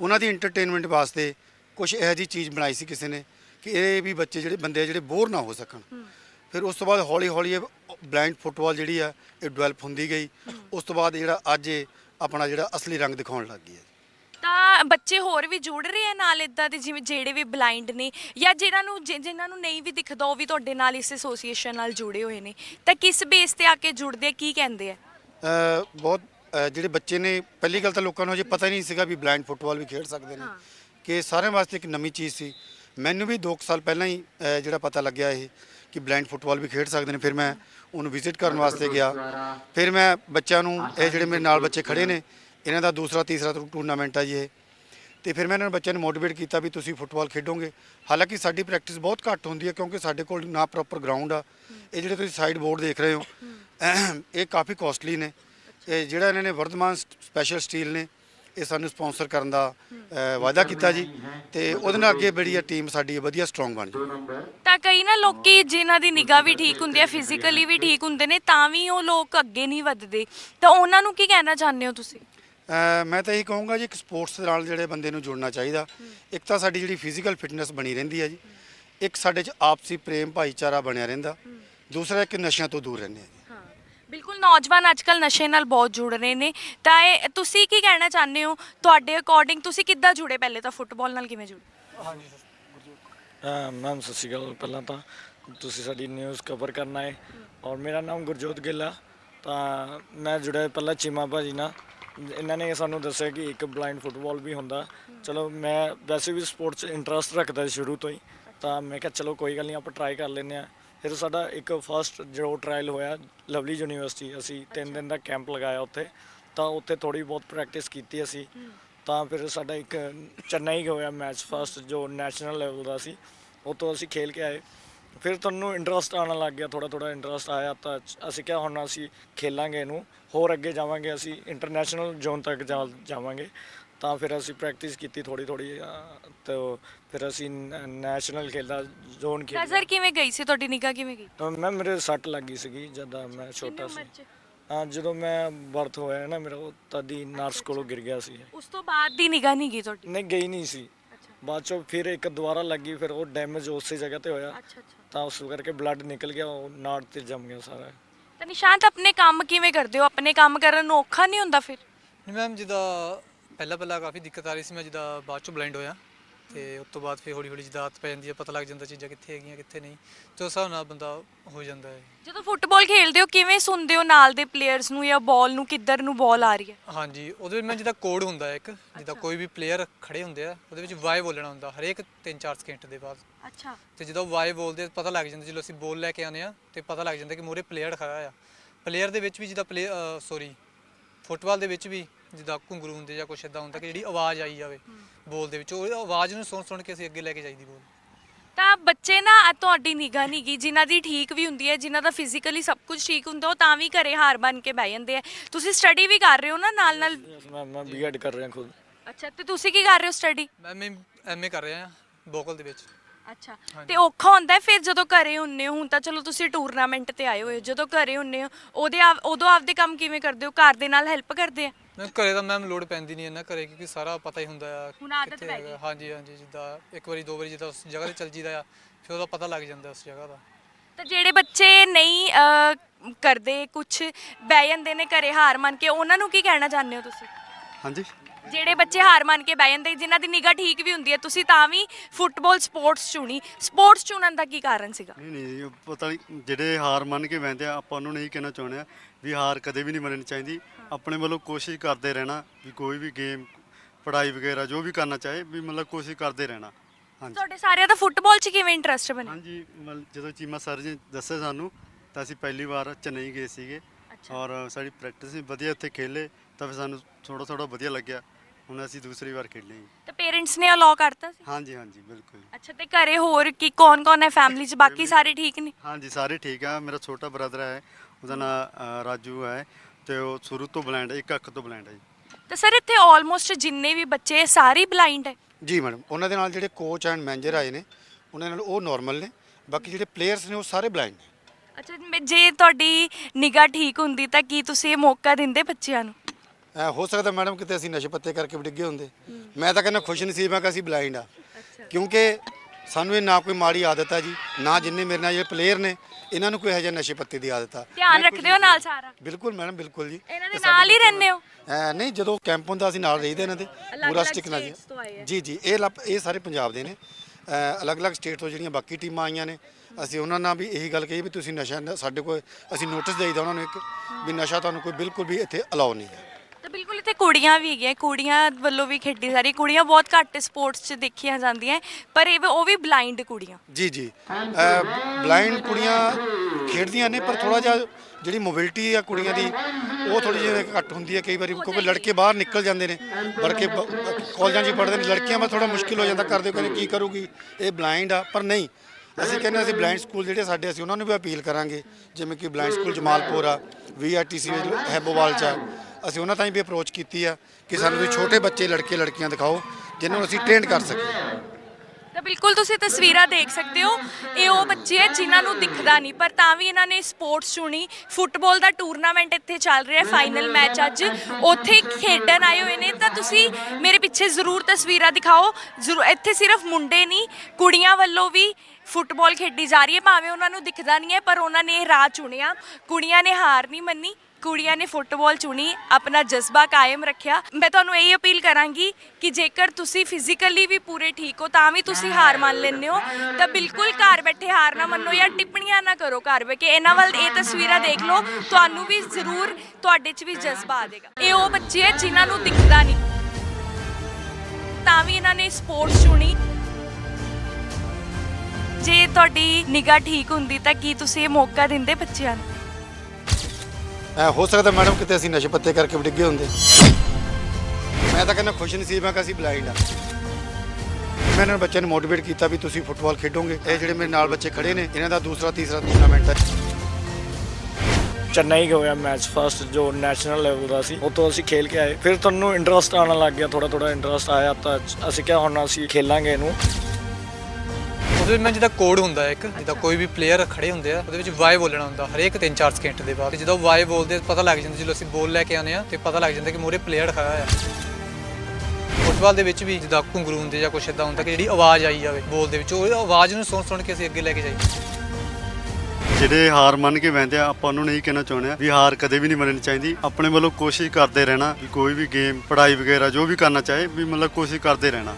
ਉਹਨਾਂ ਦੀ ਐਂਟਰਟੇਨਮੈਂਟ ਵਾਸਤੇ ਕੁਝ ਇਹੋ ਜਿਹੀ ਚੀਜ਼ ਬਣਾਈ ਸੀ ਕਿਸੇ ਨੇ। ਕਿ ਇਹ ਵੀ ਬੱਚੇ ਜਿਹੜੇ ਬੰਦੇ ਆ ਜਿਹੜੇ ਬੋਰ ਨਾ ਹੋ ਸਕਣ। ਫਿਰ ਉਸ ਤੋਂ ਬਾਅਦ ਹੌਲੀ ਹੌਲੀ ਇਹ ਬਲਾਈਂਡ ਫੁੱਟਬਾਲ ਜਿਹੜੀ ਆ ਇਹ ਡਿਵੈਲਪ ਹੁੰਦੀ ਗਈ। ਉਸ ਤੋਂ ਬਾਅਦ ਜਿਹੜਾ ਅੱਜ ਇਹ ਆਪਣਾ ਜਿਹੜਾ ਅਸਲੀ ਰੰਗ ਦਿਖਾਉਣ ਲੱਗ ਗਈ ਹੈ। ਤਾਂ ਬੱਚੇ ਹੋਰ ਵੀ ਜੁੜ ਰਹੇ ਆ ਨਾਲ ਇਦਾਂ ਦੇ ਜਿਵੇਂ ਜਿਹੜੇ ਵੀ ਬਲਾਈਂਡ ਨੇ ਜਾਂ ਜਿਹਨਾਂ ਨੂੰ ਜਿ- ਜਿਨ੍ਹਾਂ ਨੂੰ ਨਹੀਂ ਵੀ ਦਿਖਦਾ ਉਹ ਵੀ ਤੁਹਾਡੇ ਨਾਲ ਇਸ ਐਸੋਸੀਏਸ਼ਨ ਨਾਲ ਜੁੜੇ ਹੋਏ ਨੇ। ਤਾਂ ਕਿਸ ਬੇਸ ਤੇ ਆ ਕੇ ਜੁੜਦੇ ਆ ਕੀ ਕਹਿੰਦੇ ਆ? ਅ, ਬਹੁਤ ਅ, ਜਿਹੜੇ ਬੱਚੇ ਨੇ ਪਹਿਲੀ ਗੱਲ ਤਾਂ ਲੋਕਾਂ ਨੂੰ ਅਜੇ ਪਤਾ ਹੀ ਨਹੀਂ ਸੀਗਾ ਵੀ ਬਲਾਈਂਡ ਫੁੱਟਬਾਲ ਵੀ ਖੇਡ ਸਕਦੇ ਨੇ। ਕਿ ਸਾਰਿਆਂ ਵਾਸਤੇ ਇੱਕ ਨਵੀਂ ਚੀਜ਼ ਸੀ। ਮੈਨੂੰ ਵੀ 2 ਸਾਲ ਪਹਿਲਾਂ ਹੀ ਅ, ਜਿਹੜਾ ਪਤਾ ਲੱਗਿਆ ਇਹ ਕਿ ਬਲਾਈਂਡ ਫੁੱਟਬਾਲ ਵੀ ਖੇਡ ਸਕਦੇ ਨੇ ਫਿਰ ਮੈਂ ਉਹਨੂੰ ਵਿਜ਼ਿਟ ਕਰਨ ਵਾਸਤੇ ਗਿਆ। ਫਿਰ ਮੈਂ ਬੱਚਿਆਂ ਨੂੰ ਇਹ ਜਿਹੜੇ ਮੇਰੇ ਨਾਲ ਬੱਚੇ ਖੜੇ ਨੇ ਇਹਨਾਂ ਦਾ ਦੂਸਰਾ ਤੀਸਰਾ ਟੂਰਨਾਮੈਂਟ ਆ ਜੀ ਇਹ। ਤੇ ਫਿਰ ਮੈਂ ਇਹਨਾਂ ਨੂੰ ਬੱਚਿਆਂ ਨੂੰ ਮੋਟੀਵੇਟ ਕੀਤਾ ਵੀ ਤੁਸੀਂ ਫੁੱਟਬਾਲ ਖੇਡੋਗੇ। ਹਾਲਾਂਕਿ ਸਾਡੀ ਪ੍ਰੈਕਟਿਸ ਬਹੁਤ ਘੱਟ ਹੁੰਦੀ ਹੈ ਕਿਉਂਕਿ ਸਾਡੇ ਕੋਲ ਨਾ ਪ੍ਰੋਪਰ ਗਰਾਊਂਡ ਆ। ਇਹ ਜਿਹੜੇ ਤੁਸੀਂ ਸਾਈਡ ਬੋਰਡ ਦੇਖ ਰਹੇ ਹੋ ਇਹ ਕਾਫੀ ਕੋਸਟਲੀ ਨੇ। ਇਹ ਜਿਹੜਾ ਇਹਨਾਂ ਨੇ ਵਰਧਮਾਨ ਸਪੈਸ਼ਲ ਸਟੀਲ ਨੇ ਇਹ ਸਾਨੂੰ ਸਪਾਂਸਰ ਕਰਨ ਦਾ ਵਾਅਦਾ ਕੀਤਾ ਜੀ ਤੇ ਉਹਦੇ ਨਾਲ ਅੱਗੇ ਬੜੀ ਟੀਮ ਸਾਡੀ ਵਧੀਆ ਸਟਰੋਂਗ ਬਣ ਜਾਏ ਤਾਂ ਕਈ ਨਾ ਲੋਕੀ ਜਿਨ੍ਹਾਂ ਦੀ ਨਿਗਾਹ ਵੀ ਠੀਕ ਹੁੰਦੀ ਹੈ ਫਿਜ਼ੀਕਲੀ ਵੀ ਠੀਕ ਹੁੰਦੇ ਨੇ ਤਾਂ ਵੀ ਉਹ ਲੋਕ ਅੱਗੇ ਨਹੀਂ ਵੱਧਦੇ। ਤਾਂ ਉਹਨਾਂ ਨੂੰ ਕੀ ਕਹਿਣਾ ਚਾਹੁੰਦੇ ਹੋ ਤੁਸੀਂ? ਮੈਂ ਤਾਂ ਇਹੀ ਕਹੂੰਗਾ ਜੀ ਇੱਕ ਸਪੋਰਟਸ ਦੇ ਨਾਲ ਜਿਹੜੇ ਬੰਦੇ ਨੂੰ ਜੁੜਨਾ ਚਾਹੀਦਾ। ਇੱਕ ਤਾਂ ਸਾਡੀ ਜਿਹੜੀ ਫਿਜ਼ੀਕਲ ਫਿਟਨੈਸ ਬਣੀ ਰਹਿੰਦੀ ਹੈ ਜੀ। ਇੱਕ ਸਾਡੇ 'ਚ ਆਪਸੀ ਪ੍ਰੇਮ ਭਾਈਚਾਰਾ ਬਣਿਆ ਰਹਿੰਦਾ। ਦੂਸਰਾ ਇੱਕ ਨਸ਼ਿਆਂ ਤੋਂ ਦੂਰ ਰਹਿੰਦੇ ਆ ਜੀ। ਬਿਲਕੁਲ ਨੌਜਵਾਨ ਅੱਜਕੱਲ ਨਸ਼ੇ ਨਾਲ ਬਹੁਤ ਜੁੜ ਰਹੇ ਨੇ। ਤਾਂ ਇਹ ਤੁਸੀਂ ਕੀ ਕਹਿਣਾ ਚਾਹੁੰਦੇ ਹੋ? ਤੁਹਾਡੇ ਅਕੋਰਡਿੰਗ ਤੁਸੀਂ ਕਿੱਦਾਂ ਜੁੜੇ ਪਹਿਲੇ ਤਾਂ ਫੁੱਟਬਾਲ ਨਾਲ ਕਿਵੇਂ ਜੁੜੇ? ਹਾਂਜੀ ਮੈਮ, ਸਤਿ ਸ਼੍ਰੀ ਅਕਾਲ। ਪਹਿਲਾਂ ਤਾਂ ਤੁਸੀਂ ਸਾਡੀ ਨਿਊਜ਼ ਕਵਰ ਕਰਨਾ ਹੈ ਔਰ ਮੇਰਾ ਨਾਮ ਗੁਰਜੋਤ ਗਿੱਲ ਆ। ਤਾਂ ਮੈਂ ਜੁੜਿਆ ਪਹਿਲਾਂ ਚੀਮਾ ਭਾਜੀ ਨਾਲ। ਇਹਨਾਂ ਨੇ ਸਾਨੂੰ ਦੱਸਿਆ ਕਿ ਇੱਕ ਬਲਾਈਂਡ ਫੁੱਟਬਾਲ ਵੀ ਹੁੰਦਾ। ਚਲੋ, ਮੈਂ ਵੈਸੇ ਵੀ ਸਪੋਰਟਸ ਇੰਟਰਸਟ ਰੱਖਦਾ ਸੀ ਸ਼ੁਰੂ ਤੋਂ ਹੀ। ਤਾਂ ਮੈਂ ਕਿਹਾ, ਚਲੋ ਕੋਈ ਗੱਲ ਨਹੀਂ, ਆਪਾਂ ਟਰਾਈ ਕਰ ਲੈਂਦੇ ਆ ਫਿਰ ਸਾਡਾ ਇੱਕ ਫਸਟ ਜੋ ਟ੍ਰਾਇਲ ਹੋਇਆ ਲਵਲੀ ਯੂਨੀਵਰਸਿਟੀ ਅਸੀਂ 3 ਦਿਨ ਦਾ ਕੈਂਪ ਲਗਾਇਆ ਉੱਥੇ। ਤਾਂ ਉੱਥੇ ਥੋੜੀ ਬਹੁਤ ਪ੍ਰੈਕਟਿਸ ਕੀਤੀ ਅਸੀਂ। ਤਾਂ ਫਿਰ ਸਾਡਾ ਇੱਕ ਚੇਨਈ ਹੋਇਆ ਮੈਚ ਫਸਟ ਜੋ ਨੈਸ਼ਨਲ ਲੈਵਲ ਦਾ ਸੀ। ਉਹ ਤੋਂ ਅਸੀਂ ਖੇਲ ਕੇ ਆਏ। ਫਿਰ ਤੁਹਾਨੂੰ ਇੰਟਰਸਟ ਆਉਣ ਲੱਗ ਗਿਆ ਥੋੜਾ ਥੋੜਾ ਇੰਟਰਸਟ ਆਇਆ ਤਾਂ ਅਸੀਂ ਕਿਹਾ ਹੁਣ ਅਸੀਂ ਖੇਲਾਂਗੇ ਇਹਨੂੰ। ਹੋਰ ਅੱਗੇ ਜਾਵਾਂਗੇ, ਅਸੀਂ ਇੰਟਰਨੈਸ਼ਨਲ ਜ਼ੋਨ ਤੱਕ ਜਾ- ਜਾਵਾਂਗੇ। ਤਾਂ ਫਿਰ ਅਸੀਂ ਪ੍ਰੈਕਟਿਸ ਕੀਤੀ ਥੋੜੀ ਥੋੜੀ ਤੇ ਫਿਰ ਅਸੀਂ ਨੈਸ਼ਨਲ ਖੇਲਾ ਜ਼ੋਨ ਖੇਲਿਆ ਨਜ਼ਰ ਕਿਵੇਂ ਗਈ ਸੀ? ਤੁਹਾਡੀ ਨਿਗਾਹ ਕਿਵੇਂ ਗਈ? ਮੈਂ ਮੇਰੇ ਸੱਟ ਲੱਗੀ ਸੀਗੀ ਜਦੋਂ ਮੈਂ ਛੋਟਾ ਸੀ। ਹਾਂ ਜਦੋਂ ਮੈਂ ਬਰਥ ਹੋਇਆ ਨਾ ਮੇਰਾ ਉਹ ਤਦੀ ਨਰਸ ਕੋਲੋਂ ਗਿਰ ਗਿਆ ਸੀ। ਉਸ ਤੋਂ ਬਾਅਦ ਦੀ ਨਿਗਾਹ ਨਹੀਂ ਗਈ ਤੁਹਾਡੀ? ਨਹੀਂ ਗਈ ਨਹੀਂ ਸੀ। ਬਾਅਦ ਚੋਂ ਫਿਰ ਇੱਕ ਦੁਬਾਰਾ ਲੱਗੀ ਫਿਰ ਉਹ ਡੈਮੇਜ ਉਸੇ ਜਗ੍ਹਾ ਤੇ ਹੋਇਆ। ਅੱਛਾ ਅੱਛਾ। ਤਾਂ ਉਸ ਕਰਕੇ ਬਲੱਡ ਨਿਕਲ ਗਿਆ ਉਹ ਨਾੜ ਤੇ ਜੰਮ ਗਿਆ ਸਾਰਾ। ਤਾਂ ਨਿਸ਼ਾਂਤ ਆਪਣੇ ਕੰਮ ਕਿਵੇਂ ਕਰਦੇ ਹੋ? ਆਪਣੇ ਕੰਮ ਕਰਨ ਨੂੰ ਔਖਾ ਨਹੀਂ ਹੁੰਦਾ ਫਿਰ? ਨਹੀਂ ਮੈਮ ਜਿੱਦਾਂ ਪਹਿਲਾਂ ਪਹਿਲਾਂ ਕਾਫੀ ਦਿੱਕਤ ਆ ਰਹੀ ਸੀ ਮੈਂ ਜਿੱਦਾਂ ਬਾਅਦ ਚੋਂ ਬਲਾਈਂਡ ਹੋਇਆ ਤੇ ਉਸ ਤੋਂ ਬਾਅਦ ਫਿਰ ਹੌਲੀ ਹੌਲੀ ਜਿੱਦਾਂ ਆਦਤ ਪੈ ਜਾਂਦੀ ਹੈ ਪਤਾ ਲੱਗ ਜਾਂਦਾ ਚੀਜ਼ਾਂ ਕਿੱਥੇ ਹੈਗੀਆਂ ਕਿੱਥੇ ਨਹੀਂ। ਤੇ ਉਸ ਹਿਸਾਬ ਨਾਲ ਬੰਦਾ ਹੋ ਜਾਂਦਾ ਹੈ। ਜਦੋਂ ਫੁੱਟਬਾਲ ਖੇਡਦੇ ਹੋ ਕਿਵੇਂ ਸੁਣਦੇ ਹੋ ਨਾਲ ਦੇ ਪਲੇਅਰਸ ਨੂੰ ਜਾਂ ਬਾਲ ਨੂੰ ਕਿੱਧਰ ਨੂੰ ਬਾਲ ਆ ਰਹੀ ਹੈ? ਹਾਂਜੀ ਉਹਦੇ ਵਿੱਚ ਮੈਂ ਜਿੱਦਾਂ ਕੋਡ ਹੁੰਦਾ ਹੈ ਇੱਕ ਜਿੱਦਾਂ ਕੋਈ ਵੀ ਪਲੇਅਰ ਖੜੇ ਹੁੰਦੇ ਆ ਉਹਦੇ ਵਿੱਚ ਵਾਈ ਬੋਲਣਾ ਹੁੰਦਾ ਹਰੇਕ 3-4 ਸਕਿੰਟ ਦੇ ਬਾਅਦ। ਅੱਛਾ। ਤੇ ਜਦੋਂ ਵਾਈ ਬੋਲਦੇ ਆ, ਪਤਾ ਲੱਗ ਜਾਂਦਾ ਜਦੋਂ ਅਸੀਂ ਬੋਲ ਲੈ ਕੇ ਆਉਂਦੇ ਆ ਤੇ ਪਤਾ ਲੱਗ ਜਾਂਦਾ ਕਿ ਮੂਹਰੇ ਪਲੇਅਰ ਖੜਾ ਆ। ਪਲੇਅਰ ਦੇ ਵਿੱਚ ਵੀ ਜਿੱਦਾਂ ਪਲੇ ਸੌਰੀ ਫੁੱਟਬਾਲ ਦੇ ਵਿੱਚ ਵੀ ਜਿੱਦਾਂ ਘੁੰਗਰੂ ਹੁੰਦੇ ਜਾਂ ਕੁਛ ਇਦਾਂ ਹੁੰਦਾ ਕਿ ਜਿਹੜੀ ਆਵਾਜ਼ ਆਈ ਜਾਵੇ ਬੋਲ ਦੇ ਵਿੱਚ ਉਹ ਆਵਾਜ਼ ਨੂੰ ਸੁਣ ਸੁਣ ਕੇ ਅਸੀਂ ਅੱਗੇ ਲੈ ਕੇ ਜਾਈਦੀ ਬੋਲ। ਤਾਂ ਬੱਚੇ ਨਾ ਅ ਤੁਹਾਡੀ ਨਿਗਾਹ ਨਹੀਂ ਗਈ ਜਿਨ੍ਹਾਂ ਦੀ ਠੀਕ ਵੀ ਹੁੰਦੀ ਹੈ ਜਿਨ੍ਹਾਂ ਦਾ ਫਿਜ਼ੀਕਲੀ ਸਭ ਕੁਝ ਠੀਕ ਹੁੰਦਾ ਉਹ ਤਾਂ ਵੀ ਘਰੇ ਹਾਰ ਬਣ ਕੇ ਬਹਿ ਜਾਂਦੇ ਆ। ਤੁਸੀਂ ਸਟੱਡੀ ਵੀ ਕਰ ਰਹੇ ਹੋ ਨਾ ਨਾਲ ਨਾਲ? ਮੈਂ ਮੈਂ ਬੀਐਡ ਕਰ ਰਿਹਾ ਖੁਦ। ਅੱਛਾ ਤੇ ਤੁਸੀਂ ਕੀ ਕਰ ਰਹੇ ਹੋ ਸਟੱਡੀ ਮੈਂ ਐਮਏ ਕਰ ਰਿਹਾ ਬੋਕਲ ਦੇ ਵਿੱਚ। ਅੱਛਾ। ਤੇ ਔਖਾ ਹੁੰਦਾ ਹੈ ਫਿਰ ਜਦੋਂ ਘਰੇ ਹੁੰਨੇ ਹੋ ਹੁਣ ਤਾਂ ਚਲੋ ਤੁਸੀਂ ਟੂਰਨਾਮੈਂਟ ਤੇ ਆਏ ਹੋਏ ਹੋ ਜਦੋਂ ਘਰੇ ਹੁੰਨੇ ਹੋ ਉਹਦੇ ਆਪ- ਉਦੋਂ ਆਪਦੇ ਕੰਮ ਕਿਵੇਂ ਕਰਦੇ ਹੋ? ਘਰ ਦੇ ਨਾਲ ਹੈਲਪ ਕਰਦੇ ਆ? ਮੈਂ ਘਰੇ ਤਾਂ ਮੈਮ ਲੋਡ ਪੈਂਦੀ ਨਹੀਂ ਇੰਨਾ ਘਰੇ ਕਿਉਂਕਿ ਸਾਰਾ ਪਤਾ ਹੀ ਹੁੰਦਾ ਆ ਹੁਣ ਆਦਤ ਕਿੱਥੇ ਪੈ ਹੈਗਾ। ਗਈ। ਹਾਂਜੀ ਹਾਂਜੀ ਜਿੱਦਾਂ ਇੱਕ ਵਾਰੀ ਦੋ ਵਾਰੀ ਜਿੱਦਾਂ ਉਸ ਜਗ੍ਹਾ ਤੇ ਚੱਲ ਜੀਦਾ ਆ ਫਿਰ ਉਹਦਾ ਪਤਾ ਲੱਗ ਜਾਂਦਾ ਉਸ ਜਗ੍ਹਾ ਦਾ। ਤਾਂ ਜਿਹੜੇ ਬੱਚੇ ਨਹੀਂ ਅਹ, ਕਰਦੇ ਕੁਝ ਬਹਿ ਜਾਂਦੇ ਨੇ ਘਰੇ ਹਾਰ ਮੰਨ ਕੇ ਉਹਨਾਂ ਨੂੰ ਕੀ ਕਹਿਣਾ ਚਾਹੁੰਦੇ ਹੋ ਤੁਸੀਂ? ਹਾਂਜੀ। ਜਿਹੜੇ ਬੱਚੇ ਹਾਰ ਮੰਨ ਕੇ ਬਹਿ ਜਾਂਦੇ ਜਿਨ੍ਹਾਂ ਦੀ ਨਿਗਾਹ ਠੀਕ ਵੀ ਹੁੰਦੀ ਹੈ ਤੁਸੀਂ ਤਾਂ ਵੀ ਫੁੱਟਬਾਲ ਸਪੋਰਟਸ ਚੁਣੀ। ਸਪੋਰਟਸ ਚੁਣਨ ਦਾ ਕੀ ਕਾਰਨ ਸੀਗਾ? ਨਹੀਂ ਨਹੀਂ ਉਹ ਪਤਾ ਨਹੀਂ ਜਿਹੜੇ ਹਾਰ ਮੰਨ ਕੇ ਬਹਿੰਦੇ ਆ ਆਪਾਂ ਉਹਨੂੰ ਨਹੀਂ ਕਹਿਣਾ ਚਾਹੁੰਦੇ ਆ ਵੀ ਹਾਰ ਕਦੇ ਵੀ ਨਹੀਂ ਮੰਨਣੀ ਚਾਹੀਦੀ। ਆਪਣੇ ਵੱਲੋਂ ਕੋਸ਼ਿਸ਼ ਕਰਦੇ ਰਹਿਣਾ ਵੀ ਕੋਈ ਵੀ ਗੇਮ ਪੜ੍ਹਾਈ ਵਗੈਰਾ ਜੋ ਵੀ ਕਰਨਾ ਚਾਹੇ ਵੀ ਮਤਲਬ ਕੋਸ਼ਿਸ਼ ਕਰਦੇ ਰਹਿਣਾ। ਹਾਂਜੀ। ਤੁਹਾਡੇ ਸਾਰਿਆਂ ਦਾ ਫੁੱਟਬਾਲ 'ਚ ਕਿਵੇਂ ਇੰਟਰਸਟ ਬਣਿਆ? ਹਾਂਜੀ ਮਤਲਬ ਜਦੋਂ ਚੀਮਾ ਸਰ ਜੀ ਦੱਸਿਆ ਸਾਨੂੰ ਤਾਂ ਅਸੀਂ ਪਹਿਲੀ ਵਾਰ ਚੇਨਈ ਗਏ ਸੀਗੇ। ਔਰ ਸਾਡੀ ਪ੍ਰੈਕਟਿਸ ਵੀ ਵਧੀਆ ਉੱਥੇ ਖੇਲੇ ਤਾਂ ਫਿਰ ਸਾਨੂੰ ਥੋੜਾ ਥੋੜਾ ਵਧੀਆ ਲੱਗਿਆ। ਹੁਣ ਅਸੀਂ ਦੂਸਰੀ ਵਾਰ ਜੀ। ਤੇ ਪੇਰੈਂਟਸ ਨੇ ਅਲਾਉ ਕਰਤਾ ਸੀ? ਹਾਂਜੀ ਹਾਂਜੀ ਬਿਲਕੁਲ। ਅੱਛਾ ਤੇ ਘਰੇ ਹੋਰ ਕੀ ਕੌਣ ਕੌਣ ਹੈ ਫੈਮਿਲੀ 'ਚ? ਬਾਕੀ ਸਾਰੇ ਠੀਕ ਨੇ? ਹਾਂਜੀ ਸਾਰੇ ਠੀਕ ਆ। ਮੇਰਾ ਛੋਟਾ ਬ੍ਰਦਰ ਹੈ ਉਹਦਾ ਨਾਮ ਰਾਜੂ ਹੈ ਤੇ ਉਹ ਸ਼ੁਰੂ ਤੋਂ ਬਲਾਈਂਡ ਹੈ ਇੱਕ ਅੱਖ ਤੋਂ ਬਲਾਈਂਡ ਹੈ ਜੀ। ਤਾਂ ਸਰ ਇੱਥੇ ਆਲਮੋਸਟ ਜਿੰਨੇ ਵੀ ਬੱਚੇ ਸਾਰੇ ਬਲਾਈਂਡ ਹੈ? ਜੀ ਮੈਡਮ ਉਹਨਾਂ ਦੇ ਨਾਲ ਜਿਹੜੇ ਕੋਚ ਐਂਡ ਮੈਨੇਜਰ ਆਏ ਨੇ ਉਹਨਾਂ ਨਾਲ ਉਹ ਨਾਰਮਲ ਨੇ। ਬਾਕੀ ਜਿਹੜੇ ਪਲੇਅਰਸ ਨੇ ਉਹ ਸਾਰੇ ਬਲਾਈਂਡ ਨੇ। ਅੱਛਾ ਮੈਂ- ਜੇ ਤੁਹਾਡੀ ਨਿਗਾਹ ਠੀਕ ਹੁੰਦੀ ਤਾਂ ਕੀ ਤੁਸੀਂ ਇਹ ਮੌਕਾ ਦਿੰਦੇ ਬੱਚਿਆਂ ਨੂੰ? ਐ ਹੋ ਸਕਦਾ ਮੈਡਮ ਕਿਤੇ ਅਸੀਂ ਨਸ਼ੇ ਪੱਤੇ ਕਰਕੇ ਵੀ ਡਿੱਗੇ ਹੁੰਦੇ। ਮੈਂ ਤਾਂ ਕਹਿੰਦਾ ਖੁਸ਼ ਨਸੀਬ ਹਾਂ ਕਿ ਅਸੀਂ ਬਲਾਈਂਡ ਆ। ਕਿਉਂਕਿ ਸਾਨੂੰ ਇਹ ਨਾ ਕੋਈ ਮਾੜੀ ਆਦਤ ਆ ਜੀ ਨਾ ਜਿੰਨੇ ਮੇਰੇ ਨਾਲ ਜਿਹੜੇ ਪਲੇਅਰ ਨੇ ਇਹਨਾਂ ਨੂੰ ਕੋਈ ਇਹੋ ਜਿਹਾ ਨਸ਼ੇ ਪੱਤੇ ਦੀ ਆਦਤ ਆ। ਧਿਆਨ ਰੱਖਦੇ ਹੋ ਨਾਲ ਸਾਰਾ? ਬਿਲਕੁਲ ਮੈਡਮ ਬਿਲਕੁਲ ਜੀ। ਇਹਨਾਂ ਦੇ ਨਾਲ ਹੀ ਰਹਿੰਦੇ ਹੋ? ਐ ਨਹੀਂ ਜਦੋਂ ਕੈਂਪ ਹੁੰਦਾ ਅਸੀਂ ਨਾਲ ਰਹੀਦੇ ਇਹਨਾਂ ਦੇ ਪੂਰਾ ਸਟਿਕ ਨਾਲ ਆ। ਜੀ ਜੀ ਇਹ ਲੱਭ- ਇਹ ਸਾਰੇ ਪੰਜਾਬ ਦੇ ਨੇ। ਅ, ਅਲੱਗ-ਅਲੱਗ ਸਟੇਟ ਤੋਂ ਜਿਹੜੀਆਂ ਬਾਕੀ ਟੀਮਾਂ ਆਈਆਂ ਨੇ ਅਸੀਂ ਉਹਨਾਂ ਨਾਲ ਵੀ ਇਹੀ ਗੱਲ ਕਹੀ ਵੀ ਤੁਸੀਂ ਨਸ਼ਾ ਨਾ- ਸਾਡੇ ਕੋਲ ਅਸੀਂ ਨੋਟਿਸ ਦੇਈਦਾ ਉਹਨਾਂ ਨੂੰ ਇੱਕ ਵੀ ਨਸ਼ਾ ਤੁਹਾਨੂੰ ਕੋਈ ਬਿਲਕੁਲ ਵੀ ਇੱਥੇ ਅਲਾਉ ਨਹੀਂ ਹੈ। ਬਿਲਕੁਲ ਇੱਥੇ ਕੁੜੀਆਂ ਵੀ ਹੈਗੀਆਂ, ਕੁੜੀਆਂ ਵੱਲੋਂ ਵੀ ਖੇਡੀ ਸਾਰੀ, ਕੁੜੀਆਂ ਬਹੁਤ ਘੱਟ ਸਪੋਰਟਸ 'ਚ ਦੇਖੀਆਂ ਜਾਂਦੀਆਂ ਪਰ ਇਹ ਉਹ ਵੀ ਬਲਾਈਂਡ ਕੁੜੀਆਂ। ਜੀ ਜੀ। ਬਲਾਈਂਡ ਕੁੜੀਆਂ ਖੇਡਦੀਆਂ ਨੇ, ਪਰ ਥੋੜਾ ਜਿਹਾ ਜਿਹੜੀ ਮੋਬਿਲਿਟੀ ਆ ਕੁੜੀਆਂ ਦੀ, ਉਹ ਥੋੜੀ ਜਿਹੀ ਘੱਟ ਹੁੰਦੀ ਹੈ ਕਈ ਵਾਰੀ, ਕਿਉਂਕਿ ਲੜਕੇ ਬਾਹਰ ਨਿਕਲ ਜਾਂਦੇ ਨੇ, ਲੜਕੇ ਬ- ਕਾਲਜਾਂ 'ਚ ਪੜ੍ਹਦੇ ਨੇ, ਲੜਕੀਆਂ ਮੈਂ ਥੋੜਾ ਮੁਸ਼ਕਿਲ ਹੋ ਜਾਂਦਾ, ਕਰਦੇ ਕਹਿੰਦੇ ਕੀ ਕਰੂਗੀ, ਇਹ ਬਲਾਈਂਡ ਆ, ਪਰ ਨਹੀਂ। ਅਸੀਂ ਕਹਿੰਦੇ ਅਸੀਂ ਬਲਾਈਂਡ ਸਕੂਲ ਜਿਹੜੇ ਸਾਡੇ, ਅਸੀਂ ਉਹਨਾਂ ਨੂੰ ਵੀ ਅਪੀਲ ਕਰਾਂਗੇ, ਜਿਵੇਂ ਕਿ ਬਲਾਈਂਡ ਸਕੂਲ ਜਮਾਲਪੁਰ ਆ ਵੀਆਰਟੀਸੀ ਹੈਬੋਵਾਲ ਚ ਆ। ਅਸੀਂ ਉਹਨਾਂ ਤਾਈਂ ਵੀ ਅਪਰੋਚ ਕੀਤੀ ਆ ਕਿ ਸਾਨੂੰ ਤੁਸੀਂ ਛੋਟੇ ਬੱਚੇ, ਲੜਕੇ, ਲੜਕੀਆਂ ਦਿਖਾਓ, ਜਿਨ੍ਹਾਂ ਨੂੰ ਅਸੀਂ ਟ੍ਰੇਨ ਕਰ ਸਕੀਏ। ਤਾਂ ਬਿਲਕੁਲ ਤੁਸੀਂ ਤਸਵੀਰਾਂ ਦੇਖ ਸਕਦੇ ਹੋ, ਇਹ ਉਹ ਬੱਚੇ ਆ ਜਿਨ੍ਹਾਂ ਨੂੰ ਦਿਖਦਾ ਨਹੀਂ, ਪਰ ਤਾਂ ਵੀ ਇਹਨਾਂ ਨੇ ਸਪੋਰਟਸ ਚੁਣੀ। ਫੁੱਟਬਾਲ ਦਾ ਟੂਰਨਾਮੈਂਟ ਇੱਥੇ ਚੱਲ ਰਿਹਾ ਫਾਈਨਲ ਮੈਚ ਅੱਜ। ਉੱਥੇ ਖੇਡਣ ਆਏ ਹੋਏ ਨੇ, ਤਾਂ ਤੁਸੀਂ ਮੇਰੇ ਪਿੱਛੇ ਜ਼ਰੂਰ ਤਸਵੀਰਾਂ ਦਿਖਾਓ। ਜ਼ਰੂਰ, ਇੱਥੇ ਸਿਰਫ ਮੁੰਡੇ ਨਹੀਂ, ਕੁੜੀਆਂ ਵੱਲੋਂ ਵੀ ਫੁੱਟਬਾਲ ਖੇਡੀ ਜਾ ਰਹੀ ਹੈ। ਭਾਵੇਂ ਉਹਨਾਂ ਨੂੰ ਦਿਖਦਾ ਨਹੀਂ ਹੈ, ਪਰ ਉਹਨਾਂ ਨੇ ਇਹ ਰਾਹ ਚੁਣਿਆ। ਕੁੜੀਆਂ ਨੇ ਹਾਰ ਨਹੀਂ ਮੰਨੀ। ਕੁੜੀਆਂ ਨੇ ਫੁੱਟਬਾਲ ਚੁਣੀ, ਆਪਣਾ ਜਜ਼ਬਾ ਕਾਇਮ ਰੱਖਿਆ। ਮੈਂ ਤੁਹਾਨੂੰ ਇਹ ਅਪੀਲ ਕਰਾਂਗੀ ਕਿ ਜੇਕਰ ਤੁਸੀਂ ਫਿਜ਼ੀਕਲੀ ਵੀ ਪੂਰੇ ਠੀਕ ਹੋ, ਤਾਂ ਵੀ ਤੁਸੀਂ ਹਾਰ ਮੰਨ ਲੈਂਦੇ ਹੋ। ਤਾਂ ਬਿਲਕੁਲ ਘਰ ਬੈਠੇ ਹਾਰ ਨਾ ਮੰਨੋ ਜਾਂ ਟਿੱਪਣੀਆਂ ਨਾ ਕਰੋ ਘਰ ਬੈ ਕੇ। ਇਹਨਾਂ ਵੱਲ ਇਹ ਤਸਵੀਰਾਂ ਦੇਖ ਲਓ, ਤੁਹਾਨੂੰ ਵੀ ਜ਼ਰੂਰ ਤੁਹਾਡੇ 'ਚ ਵੀ ਜਜ਼ਬਾ ਆ ਜਾਏਗਾ ਇਹ ਉਹ ਬੱਚੇ ਹੈ ਜਿਨ੍ਹਾਂ ਨੂੰ ਦਿਖਦਾ ਨਹੀਂ। ਤਾਂ ਵੀ ਇਹਨਾਂ ਨੇ ਸਪੋਰਟਸ ਚੁਣੀ। ਜੇ ਤੁਹਾਡੀ ਨਿਗਾਹ ਠੀਕ ਹੁੰਦੀ ਤਾਂ ਕੀ ਤੁਸੀਂ ਇਹ ਮੌਕਾ ਦਿੰਦੇ ਬੱਚਿਆਂ ਨੂੰ? ਐ ਹੋ ਸਕਦਾ ਮੈਡਮ ਕਿਤੇ ਅਸੀਂ ਨਸ਼ੇ ਪੱਤੇ ਕਰਕੇ ਵੀ ਡਿੱਗੇ ਹੁੰਦੇ। ਮੈਂ ਤਾਂ ਕਹਿੰਦਾ ਖੁਸ਼ ਨਸੀਬ ਹਾਂ ਕਿ ਅਸੀਂ ਬਲਾਈਂਡ ਆ। ਮੈਂ ਇਹਨਾਂ ਬੱਚਿਆਂ ਨੂੰ ਮੋਟੀਵੇਟ ਕੀਤਾ ਵੀ ਤੁਸੀਂ ਫੁੱਟਬਾਲ ਖੇਡੋਗੇ। ਇਹ ਜਿਹੜੇ ਮੇਰੇ ਨਾਲ ਬੱਚੇ ਖੜੇ ਨੇ, ਇਹਨਾਂ ਦਾ ਦੂਸਰਾ, ਤੀਸਰਾ ਟੂਰਨਾਮੈਂਟ ਹੈ ਚੇਨਈ ਹੋਇਆ ਮੈਚ ਫਸਟ ਜੋ ਨੈਸ਼ਨਲ ਲੈਵਲ ਦਾ ਸੀ, ਉਹ ਅਸੀਂ ਖੇਲ ਕੇ ਆਏ। ਫਿਰ ਤੁਹਾਨੂੰ ਇੰਟਰਸਟ ਆਉਣ ਲੱਗ ਗਿਆ ਥੋੜਾ ਥੋੜਾ ਇੰਟਰਸਟ ਆਇਆ ਤਾਂ ਅਸੀਂ ਕਿਹਾ ਹੁਣ ਅਸੀਂ ਖੇਲਾਂਗੇ ਇਹਨੂੰ। ਉਹਦੇ ਵਿੱਚ ਮੈਂ ਜਿੱਦਾਂ ਕੋਡ ਹੁੰਦਾ ਹੈ ਇੱਕ, ਜਿੱਦਾਂ ਕੋਈ ਵੀ ਪਲੇਅਰ ਖੜੇ ਹੁੰਦੇ ਆ, ਉਹਦੇ ਵਿੱਚ ਵਾਈ ਬੋਲਣਾ ਹੁੰਦਾ, ਹਰੇਕ 3-4 ਸਕਿੰਟ ਦੇ ਬਾਅਦ। ਤੇ ਜਦੋਂ ਵਾਈ ਬੋਲਦੇ ਪਤਾ ਲੱਗ ਜਾਂਦਾ, ਜਦੋਂ ਅਸੀਂ ਬੋਲ ਲੈ ਕੇ ਆਉਂਦੇ ਆ, ਤੇ ਪਤਾ ਲੱਗ ਜਾਂਦਾ ਕਿ ਮੂਹਰੇ ਪਲੇਅਰ ਖੜਾ ਆ ਫੁੱਟਬਾਲ ਦੇ ਵਿੱਚ ਵੀ ਜਿੱਦਾਂ ਘੁੰਗਰੂ ਹੁੰਦੇ ਜਾਂ ਕੁਛ ਇਦਾਂ ਹੁੰਦਾ ਕਿ ਜਿਹੜੀ ਆਵਾਜ਼ ਆਈ ਜਾਵੇ ਬੋਲ ਦੇ ਵਿੱਚ, ਉਹ ਆਵਾਜ਼ ਨੂੰ ਸੁਣ ਸੁਣ ਕੇ ਅਸੀਂ ਅੱਗੇ ਲੈ ਕੇ ਜਾਈਏ। ਜਿਹੜੇ ਹਾਰ ਮੰਨ ਕੇ ਬਹਿੰਦੇ ਆ, ਆਪਾਂ ਉਹਨੂੰ ਨਹੀਂ ਕਹਿਣਾ ਚਾਹੁੰਦੇ ਆ ਵੀ ਹਾਰ ਕਦੇ ਵੀ ਨਹੀਂ ਮੰਨਣੀ ਚਾਹੀਦੀ। ਆਪਣੇ ਵੱਲੋਂ ਕੋਸ਼ਿਸ਼ ਕਰਦੇ ਰਹਿਣਾ ਵੀ ਕੋਈ ਵੀ ਗੇਮ ਪੜ੍ਹਾਈ ਵਗੈਰਾ ਜੋ ਵੀ ਕਰਨਾ ਚਾਹੇ, ਵੀ ਮਤਲਬ ਕੋਸ਼ਿਸ਼ ਕਰਦੇ ਰਹਿਣਾ।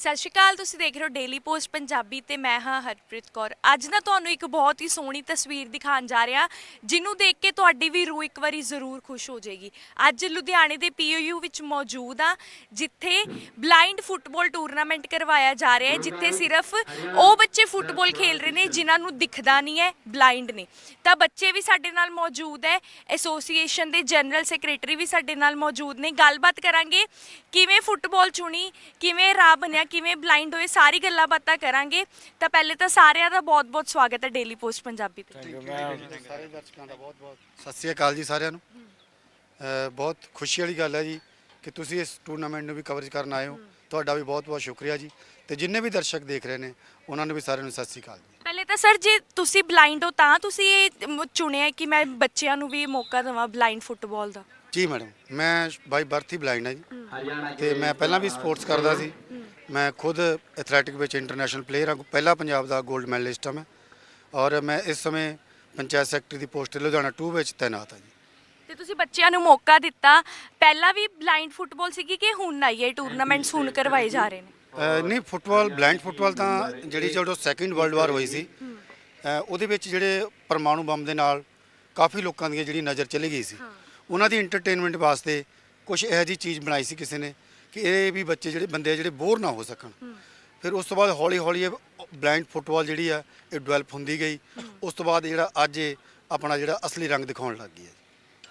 ਸਤਿ ਸ਼੍ਰੀ ਅਕਾਲ, ਤੁਸੀਂ ਦੇਖ ਰਹੇ ਹੋ ਡੇਲੀ ਪੋਸਟ ਪੰਜਾਬੀ ਤੇ ਮੈਂ ਹਾਂ ਹਰਪ੍ਰੀਤ ਕੌਰ। ਅੱਜ ਨਾ ਤੁਹਾਨੂੰ ਇੱਕ ਬਹੁਤ ਹੀ ਸੋਹਣੀ ਤਸਵੀਰ ਦਿਖਾਉਣ ਜਾ ਰਿਹਾ, ਜਿਹਨੂੰ ਦੇਖ ਕੇ ਤੁਹਾਡੀ ਵੀ ਰੂਹ ਇੱਕ ਵਾਰੀ ਜ਼ਰੂਰ ਖੁਸ਼ ਹੋ ਜਾਏਗੀ। ਅੱਜ ਲੁਧਿਆਣੇ ਦੇ ਪੀਓਯੂ ਵਿੱਚ ਮੌਜੂਦ ਆ ਜਿੱਥੇ ਬਲਾਈਂਡ ਫੁੱਟਬਾਲ ਟੂਰਨਾਮੈਂਟ ਕਰਵਾਇਆ ਜਾ ਰਿਹਾ ਹੈ, ਜਿੱਥੇ ਸਿਰਫ ਉਹ ਬੱਚੇ ਫੁੱਟਬਾਲ ਖੇਲ ਰਹੇ ਨੇ, ਜਿਨ੍ਹਾਂ ਨੂੰ ਦਿਖਦਾ ਨਹੀਂ ਹੈ ਬਲਾਈਂਡ ਨੇ। ਤਾਂ ਬੱਚੇ ਵੀ ਸਾਡੇ ਨਾਲ ਮੌਜੂਦ ਹੈ ਐਸੋਸੀਏਸ਼ਨ ਦੇ ਜਨਰਲ ਸੈਕਟਰੀ ਵੀ ਸਾਡੇ ਨਾਲ ਮੌਜੂਦ ਨੇ। ਗੱਲਬਾਤ ਕਰਾਂਗੇ, ਕਿਵੇਂ ਫੁੱਟਬਾਲ ਚੁਣੀ, ਕਿਵੇਂ ਰਾਹ ਬਣਿਆ ਕਿਵੇਂ ਬਲਾਈਂਡ ਹੋਏ ਸਾਰੀ ਗੱਲਾਂ ਬਾਤਾਂ ਕਰਾਂਗੇ। ਤਾਂ ਪਹਿਲੇ ਤਾਂ ਸਾਰਿਆਂ ਦਾ ਬਹੁਤ-ਬਹੁਤ ਸਵਾਗਤ ਹੈ ਡੇਲੀ ਪੋਸਟ ਪੰਜਾਬੀ ਤੇ। ਥੈਂਕ ਯੂ ਮੈਂ ਸਾਰੇ ਦਰਸ਼ਕਾਂ ਦਾ ਬਹੁਤ ਬਹੁਤ। ਸਤਿ ਸ੍ਰੀ ਅਕਾਲ ਜੀ ਸਾਰਿਆਂ ਨੂੰ। ਅ, ਬਹੁਤ ਖੁਸ਼ੀ ਵਾਲੀ ਗੱਲ ਹੈ ਜੀ ਕਿ ਤੁਸੀਂ ਇਸ ਟੂਰਨਾਮੈਂਟ ਨੂੰ ਵੀ ਕਵਰੇਜ ਕਰਨ ਆਏ ਹੋ। ਤੁਹਾਡਾ ਵੀ ਬਹੁਤ ਬਹੁਤ ਸ਼ੁਕਰੀਆ ਜੀ। ਤੇ ਜਿੰਨੇ ਵੀ ਦਰਸ਼ਕ ਦੇਖ ਰਹੇ ਨੇ ਉਹਨਾਂ ਨੂੰ ਵੀ ਸਾਰਿਆਂ ਨੂੰ ਸਤਿ ਸ੍ਰੀ ਅਕਾਲ ਜੀ। ਪਹਿਲੇ ਤਾਂ ਸਰ ਜੇ ਤੁਸੀਂ ਬਲਾਈਂਡ ਹੋ ਤਾਂ ਤੁਸੀਂ ਇਹ ਮ- ਚੁਣਿਆ ਕਿ ਮੈਂ ਬੱਚਿਆਂ ਨੂੰ ਵੀ ਮੌਕਾ ਦੇਵਾਂ ਬਲਾਈਂਡ ਫੁੱਟਬਾਲ ਦਾ? ਜੀ ਮੈਡਮ ਮੈਂ ਬਾਈ ਬਰਥ ਹੀ ਬਲਾਈਂਡ ਹਾਂ ਜੀ। ਤੇ ਮੈਂ ਪਹਿਲਾਂ ਵੀ ਸਪੋਰਟਸ ਕਰਦਾ ਸੀ। ਮੈਂ ਖੁਦ ਐਥਲੈਟਿਕ ਵਿੱਚ ਇੰਟਰਨੈਸ਼ਨਲ ਪਲੇਅਰ ਹਾਂ। ਪਹਿਲਾ ਪੰਜਾਬ ਦਾ 골ਡ ਮੈਡਲਿਸਟ ਹਾਂ ਮੈਂ। ਔਰ ਮੈਂ ਇਸ ਸਮੇਂ ਪੰਚਾਇਤ ਸੈਕਟਰੀ ਦੀ ਪੋਸਟ ਲੁਧਿਆਣਾ 2 ਵਿੱਚ ਤਾਇਨਾਤ ਹਾਂ ਜੀ। ਤੇ ਤੁਸੀਂ ਬੱਚਿਆਂ ਨੂੰ ਮੌਕਾ ਦਿੱਤਾ। ਪਹਿਲਾਂ ਵੀ ਬਲਾਈਂਡ ਫੁੱਟਬਾਲ ਸੀਗੀ ਕਿ ਹੁਣ ਆਈ? ਹੈ ਟੂਰਨਾਮੈਂਟਸ ਹੁਣ ਕਰਵਾਏ ਜਾ ਰਹੇ ਨੇ। ਅ, ਨਹੀਂ ਫੁੱਟਬਾਲ ਬਲਾਈਂਡ ਫੁੱਟਬਾਲ ਤਾਂ ਜਿਹੜੀ ਜਦੋਂ ਸੈਕਿੰਡ ਵਰਲਡ ਵਾਰ ਹੋਈ ਸੀ ਅ, ਉਹਦੇ ਵਿੱਚ ਜਿਹੜੇ ਪਰਮਾਣੂ ਬੰਬ ਦੇ ਨਾਲ ਕਾਫੀ ਲੋਕਾਂ ਦੀ ਜਿਹੜੀ ਨਜ਼ਰ ਚਲੀ ਗਈ ਸੀ। ਉਹਨਾਂ ਦੀ ਐਂਟਰਟੇਨਮੈਂਟ ਵਾਸਤੇ ਕੁਝ ਇਹੋ ਜਿਹੀ ਚੀਜ਼ ਬਣਾਈ ਸੀ ਕਿਸੇ ਨੇ। ਕਿ ਇਹ ਵੀ ਬੱਚੇ ਜਿਹੜੇ ਬੰਦੇ ਆ ਜਿਹੜੇ ਬੋਰ ਨਾ ਹੋ ਸਕਣ। ਫਿਰ ਉਸ ਤੋਂ ਬਾਅਦ ਹੌਲੀ ਹੌਲੀ ਇਹ ਬਲਾਈਂਡ ਫੁੱਟਬਾਲ ਜਿਹੜੀ ਆ ਇਹ ਡਿਵੈਲਪ ਹੁੰਦੀ ਗਈ। ਉਸ ਤੋਂ ਬਾਅਦ ਜਿਹੜਾ ਅੱਜ ਇਹ ਆਪਣਾ ਜਿਹੜਾ ਅਸਲੀ ਰੰਗ ਦਿਖਾਉਣ ਲੱਗ ਗਈ ਹੈ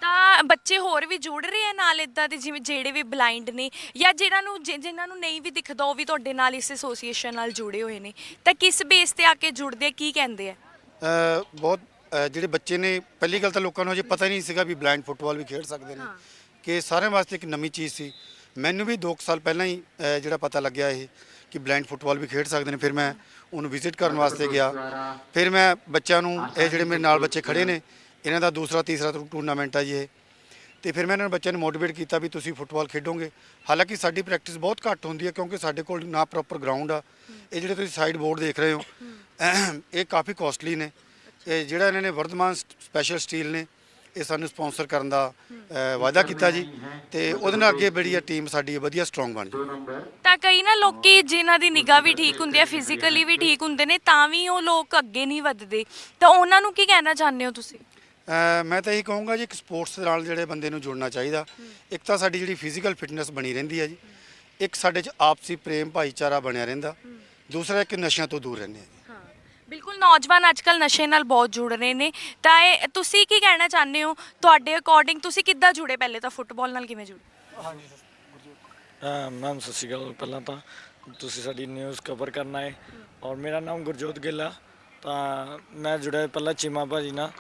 ਤਾਂ ਬੱਚੇ ਹੋਰ ਵੀ ਜੁੜ ਰਹੇ ਆ ਨਾਲ ਇਦਾਂ ਦੇ ਜਿਵੇਂ ਜਿਹੜੇ ਵੀ ਬਲਾਈਂਡ ਨੇ ਜਾਂ ਜਿਹਨਾਂ ਨੂੰ ਜਿ- ਜਿਨ੍ਹਾਂ ਨੂੰ ਨਹੀਂ ਵੀ ਦਿਖਦਾ ਉਹ ਵੀ ਤੁਹਾਡੇ ਨਾਲ ਇਸ ਐਸੋਸੀਏਸ਼ਨ ਨਾਲ ਜੁੜੇ ਹੋਏ ਨੇ। ਤਾਂ ਕਿਸ ਬੇਸ ਤੇ ਆ ਕੇ ਜੁੜਦੇ ਆ ਕੀ ਕਹਿੰਦੇ ਆ? ਅ, ਬਹੁਤ ਅ, ਜਿਹੜੇ ਬੱਚੇ ਨੇ ਪਹਿਲੀ ਗੱਲ ਤਾਂ ਲੋਕਾਂ ਨੂੰ ਅਜੇ ਪਤਾ ਹੀ ਨਹੀਂ ਸੀਗਾ ਵੀ ਬਲਾਈਂਡ ਫੁੱਟਬਾਲ ਵੀ ਖੇਡ ਸਕਦੇ ਨੇ। ਕਿ ਸਾਰਿਆਂ ਵਾਸਤੇ ਇੱਕ ਨਵੀਂ ਚੀਜ਼ ਸੀ। ਮੈਨੂੰ ਵੀ 2 ਸਾਲ ਪਹਿਲਾਂ ਹੀ ਅ, ਜਿਹੜਾ ਪਤਾ ਲੱਗਿਆ ਇਹ ਕਿ ਬਲਾਈਂਡ ਫੁੱਟਬਾਲ ਵੀ ਖੇਡ ਸਕਦੇ ਨੇ ਫਿਰ ਮੈਂ ਉਹਨੂੰ ਵਿਜ਼ਿਟ ਕਰਨ ਵਾਸਤੇ ਗਿਆ। ਫਿਰ ਮੈਂ ਬੱਚਿਆਂ ਨੂੰ ਇਹ ਜਿਹੜੇ ਮੇਰੇ ਨਾਲ ਬੱਚੇ ਖੜੇ ਨੇ ਇਹਨਾਂ ਦਾ ਦੂਸਰਾ ਤੀਸਰਾ ਟੂਰਨਾਮੈਂਟ ਆ ਜੀ ਇਹ। ਤੇ ਫਿਰ ਮੈਂ ਇਹਨਾਂ ਨੂੰ ਬੱਚਿਆਂ ਨੂੰ ਮੋਟੀਵੇਟ ਕੀਤਾ ਵੀ ਤੁਸੀਂ ਫੁੱਟਬਾਲ ਖੇਡੋਗੇ। ਹਾਲਾਂਕਿ ਸਾਡੀ ਪ੍ਰੈਕਟਿਸ ਬਹੁਤ ਘੱਟ ਹੁੰਦੀ ਹੈ ਕਿਉਂਕਿ ਸਾਡੇ ਕੋਲ ਨਾ ਪ੍ਰੋਪਰ ਗਰਾਊਂਡ ਆ। ਇਹ ਜਿਹੜੇ ਤੁਸੀਂ ਸਾਈਡ ਬੋਰਡ ਦੇਖ ਰਹੇ ਹੋ ਇਹ ਕਾਫੀ ਕੋਸਟਲੀ ਨੇ। ਇਹ ਜਿਹੜਾ ਇਹਨਾਂ ਨੇ ਵਰਧਮਾਨ ਸਪੈਸ਼ਲ ਸਟੀਲ ਨੇ ਇਹ ਸਾਨੂੰ ਸਪਾਂਸਰ ਕਰਨ ਦਾ ਅ, ਵਾਅਦਾ ਕੀਤਾ ਜੀ ਤੇ ਉਹਦੇ ਨਾਲ ਅੱਗੇ ਬੜੀ ਆ ਟੀਮ ਸਾਡੀ ਵਧੀਆ ਸਟਰੋਂਗ ਬਣ ਜਾਊ ਤਾਂ ਕਈ ਨਾ ਲੋਕੀ ਜਿਨ੍ਹਾਂ ਦੀ ਨਿਗਾਹ ਵੀ ਠੀਕ ਹੁੰਦੀ ਹੈ ਫਿਜ਼ੀਕਲੀ ਵੀ ਠੀਕ ਹੁੰਦੇ ਨੇ ਤਾਂ ਵੀ ਉਹ ਲੋਕ ਅੱਗੇ ਨਹੀਂ ਵੱਧਦੇ। ਤਾਂ ਉਹਨਾਂ ਨੂੰ ਕੀ ਕਹਿਣਾ ਚਾਹੁੰਦੇ ਹੋ ਤੁਸੀਂ? ਅ, ਮੈਂ ਤਾਂ ਇਹੀ ਕਹੂੰਗਾ ਜੀ ਇੱਕ ਸਪੋਰਟਸ ਦੇ ਨਾਲ ਜਿਹੜੇ ਬੰਦੇ ਨੂੰ ਜੁੜਨਾ ਚਾਹੀਦਾ। ਇੱਕ ਤਾਂ ਸਾਡੀ ਜਿਹੜੀ ਫਿਜ਼ੀਕਲ ਫਿਟਨੈਸ ਬਣੀ ਰਹਿੰਦੀ ਹੈ ਜੀ। ਇੱਕ ਸਾਡੇ 'ਚ ਆਪਸੀ ਪ੍ਰੇਮ ਭਾਈਚਾਰਾ ਬਣਿਆ ਰਹਿੰਦਾ। ਦੂਸਰਾ ਇੱਕ ਨਸ਼ਿਆਂ ਤੋਂ ਦੂਰ ਰਹਿੰਦੇ ਆ ਜੀ। ਬਿਲਕੁਲ ਨੌਜਵਾਨ ਅੱਜਕੱਲ ਨਸ਼ੇ ਨਾਲ ਬਹੁਤ ਜੁੜ ਰਹੇ ਨੇ। ਤਾਂ ਇਹ, ਤੁਸੀਂ ਕੀ ਕਹਿਣਾ ਚਾਹੁੰਦੇ ਹੋ? ਤੁਹਾਡੇ ਅਕੋਰਡਿੰਗ ਤੁਸੀਂ ਕਿੱਦਾਂ ਜੁੜੇ ਪਹਿਲੇ ਤਾਂ ਫੁੱਟਬਾਲ ਨਾਲ ਕਿਵੇਂ ਜੁੜੇ? ਹਾਂਜੀ ਮੈਮ, ਸਤਿ ਸ਼੍ਰੀ ਅਕਾਲ। ਪਹਿਲਾਂ ਤਾਂ ਤੁਸੀਂ ਸਾਡੀ ਨਿਊਜ਼ ਕਵਰ ਕਰਨਾ ਹੈ ਔਰ ਮੇਰਾ ਨਾਮ ਗੁਰਜੋਤ ਗਿੱਲ ਆ। ਤਾਂ ਮੈਂ ਜੁੜਿਆ ਪਹਿਲਾਂ ਚੀਮਾ ਭਾਜੀ ਨਾਲ।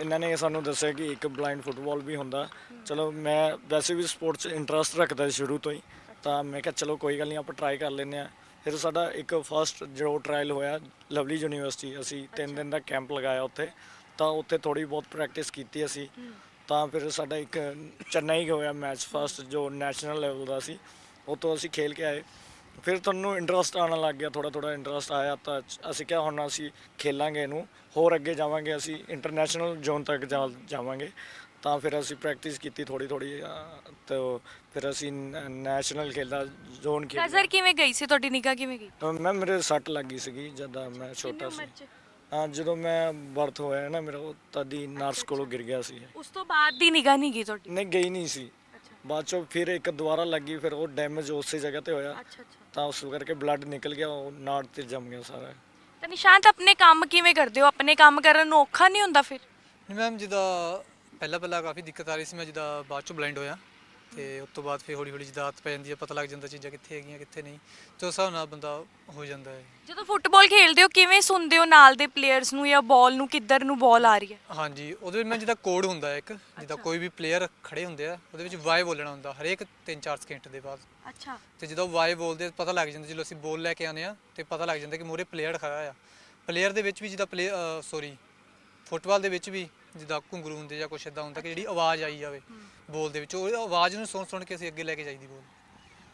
ਇਹਨਾਂ ਨੇ ਸਾਨੂੰ ਦੱਸਿਆ ਕਿ ਇੱਕ ਬਲਾਈਂਡ ਫੁੱਟਬਾਲ ਵੀ ਹੁੰਦਾ। ਚਲੋ, ਮੈਂ ਵੈਸੇ ਵੀ ਸਪੋਰਟਸ ਇੰਟਰਸਟ ਰੱਖਦਾ ਸੀ ਸ਼ੁਰੂ ਤੋਂ ਹੀ। ਤਾਂ ਮੈਂ ਕਿਹਾ, ਚਲੋ ਕੋਈ ਗੱਲ ਨਹੀਂ, ਆਪਾਂ ਟਰਾਈ ਕਰ ਲੈਂਦੇ ਆ ਫਿਰ ਸਾਡਾ ਇੱਕ ਫਸਟ ਜੋ ਟ੍ਰਾਇਲ ਹੋਇਆ ਲਵਲੀ ਯੂਨੀਵਰਸਿਟੀ ਅਸੀਂ 3 ਦਿਨ ਦਾ ਕੈਂਪ ਲਗਾਇਆ ਉੱਥੇ। ਤਾਂ ਉੱਥੇ ਥੋੜੀ ਬਹੁਤ ਪ੍ਰੈਕਟਿਸ ਕੀਤੀ ਅਸੀਂ। ਤਾਂ ਫਿਰ ਸਾਡਾ ਇੱਕ ਚੇਨਈ ਹੋਇਆ ਮੈਚ ਫਸਟ ਜੋ ਨੈਸ਼ਨਲ ਲੈਵਲ ਦਾ ਸੀ। ਉਹ ਤੋਂ ਅਸੀਂ ਖੇਲ ਕੇ ਆਏ। ਫਿਰ ਤੁਹਾਨੂੰ ਇੰਟਰਸਟ ਆਉਣ ਲੱਗ ਗਿਆ ਥੋੜਾ ਥੋੜਾ ਇੰਟਰਸਟ ਆਇਆ ਤਾਂ ਅਸੀਂ ਕਿਹਾ ਹੁਣ ਅਸੀਂ ਖੇਲਾਂਗੇ ਇਹਨੂੰ। ਹੋਰ ਅੱਗੇ ਜਾਵਾਂਗੇ ਅਸੀਂ ਇੰਟਰਨੈਸ਼ਨਲ ਜ਼ੋਨ ਤੱਕ ਜਾਵਾਂਗੇ। ਤਾਂ ਫਿਰ ਅਸੀਂ ਪ੍ਰੈਕਟਿਸ ਕੀਤੀ ਥੋੜੀ ਥੋੜੀ ਤਾਂ ਫਿਰ ਅਸੀਂ ਨੈਸ਼ਨਲ ਖੇਡਾ ਜ਼ੋਨ ਖੇਡਿਆ ਨਜ਼ਰ ਕਿਵੇਂ ਗਈ ਸੀ? ਤੁਹਾਡੀ ਨਿਗਾਹ ਕਿਵੇਂ ਗਈ? ਤਾਂ ਮੈਂ ਮੇਰੇ ਸੱਟ ਲੱਗੀ ਸੀਗੀ ਜਦੋਂ ਮੈਂ ਛੋਟਾ ਸੀ। ਹਾਂ ਜਦੋਂ ਮੈਂ ਬਰਥ ਹੋਇਆ ਨਾ ਮੇਰਾ ਉਹ ਤਦੀ ਨਰਸ ਕੋਲੋਂ ਗਿਰ ਗਿਆ ਸੀ। ਉਸ ਤੋਂ ਬਾਅਦ ਦੀ ਨਿਗਾਹ ਨਹੀਂ ਗਈ ਤੁਹਾਡੀ? ਨਹੀਂ ਗਈ ਨਹੀਂ ਸੀ। ਬਾਅਦ ਚੋਂ ਫਿਰ ਇੱਕ ਦੁਬਾਰਾ ਲੱਗੀ ਫਿਰ ਉਹ ਡੈਮੇਜ ਉਸੇ ਜਗ੍ਹਾ ਤੇ ਹੋਇਆ। ਅੱਛਾ ਅੱਛਾ। ਤਾਂ ਉਸ ਕਰਕੇ ਬਲੱਡ ਨਿਕਲ ਗਿਆ ਉਹ ਨਾੜ ਤੇ ਜੰਮ ਗਿਆ ਸਾਰਾ। ਤਾਂ ਨਿਸ਼ਾਂਤ ਆਪਣੇ ਕੰਮ ਕਿਵੇਂ ਕਰਦੇ ਹੋ? ਆਪਣੇ ਕੰਮ ਕਰਨ ਨੂੰ ਔਖਾ ਨਹੀਂ ਹੁੰਦਾ ਫਿਰ? ਨਹੀਂ ਮੈਮ ਜਿੱਦਾਂ ਪਹਿਲਾਂ ਪਹਿਲਾਂ ਕਾਫੀ ਦਿੱਕਤ ਆ ਰਹੀ ਸੀ ਮੈਂ ਜਿੱਦਾਂ ਬਾਅਦ ਚੋਂ ਬਲਾਈਂਡ ਹੋਇਆ ਤੇ ਉਸ ਤੋਂ ਬਾਅਦ ਫਿਰ ਹੌਲੀ ਹੌਲੀ ਜਿੱਦਾਂ ਆਦਤ ਪੈ ਜਾਂਦੀ ਹੈ ਪਤਾ ਲੱਗ ਜਾਂਦਾ ਚੀਜ਼ਾਂ ਕਿੱਥੇ ਹੈਗੀਆਂ ਕਿੱਥੇ ਨਹੀਂ। ਤੇ ਉਸ ਹਿਸਾਬ ਨਾਲ ਬੰਦਾ ਹੋ ਜਾਂਦਾ ਹੈ। ਜਦੋਂ ਫੁੱਟਬਾਲ ਖੇਡਦੇ ਹੋ ਕਿਵੇਂ ਸੁਣਦੇ ਹੋ ਨਾਲ ਦੇ ਪਲੇਅਰਸ ਨੂੰ ਜਾਂ ਬਾਲ ਨੂੰ ਕਿੱਧਰ ਨੂੰ ਬਾਲ ਆ ਰਹੀ ਹੈ? ਹਾਂਜੀ ਉਹਦੇ ਵਿੱਚ ਮੈਂ ਜਿੱਦਾਂ ਕੋਡ ਹੁੰਦਾ ਹੈ ਇੱਕ ਜਿੱਦਾਂ ਕੋਈ ਵੀ ਪਲੇਅਰ ਖੜੇ ਹੁੰਦੇ ਆ ਉਹਦੇ ਵਿੱਚ ਵਾਈ ਬੋਲਣਾ ਹੁੰਦਾ ਹਰੇਕ 3-4 ਸਕਿੰਟ ਦੇ ਬਾਅਦ। ਅੱਛਾ। ਤੇ ਜਦੋਂ ਵਾਈ ਬੋਲਦੇ ਪਤਾ ਲੱਗ ਜਾਂਦਾ ਜਦੋਂ ਅਸੀਂ ਬੋਲ ਲੈ ਕੇ ਆਉਂਦੇ ਆ ਤੇ ਪਤਾ ਲੱਗ ਜਾਂਦਾ ਕਿ ਮੂਰੇ ਪਲੇਅਰ ਖੜਾ ਆ। ਪਲੇਅਰ ਦੇ ਵਿੱਚ ਵੀ ਜਿੱਦਾਂ ਪਲੇ ਸੌਰੀ ਫੁੱਟਬਾਲ ਦੇ ਵਿੱਚ ਵੀ ਜਿੱਦਾਂ ਘੁੰਗਰੂ ਹੁੰਦੇ ਜਾਂ ਕੁਛ ਇਦਾਂ ਹੁੰਦਾ ਕਿ ਜਿਹੜੀ ਆਵਾਜ਼ ਆਈ ਜਾਵੇ ਬੋਲ ਦੇ ਵਿੱਚ ਉਹ ਆਵਾਜ਼ ਨੂੰ ਸੁਣ ਸੁਣ ਕੇ ਅਸੀਂ ਅੱਗੇ ਲੈ ਕੇ ਜਾਈਦੀ ਬੋਲ।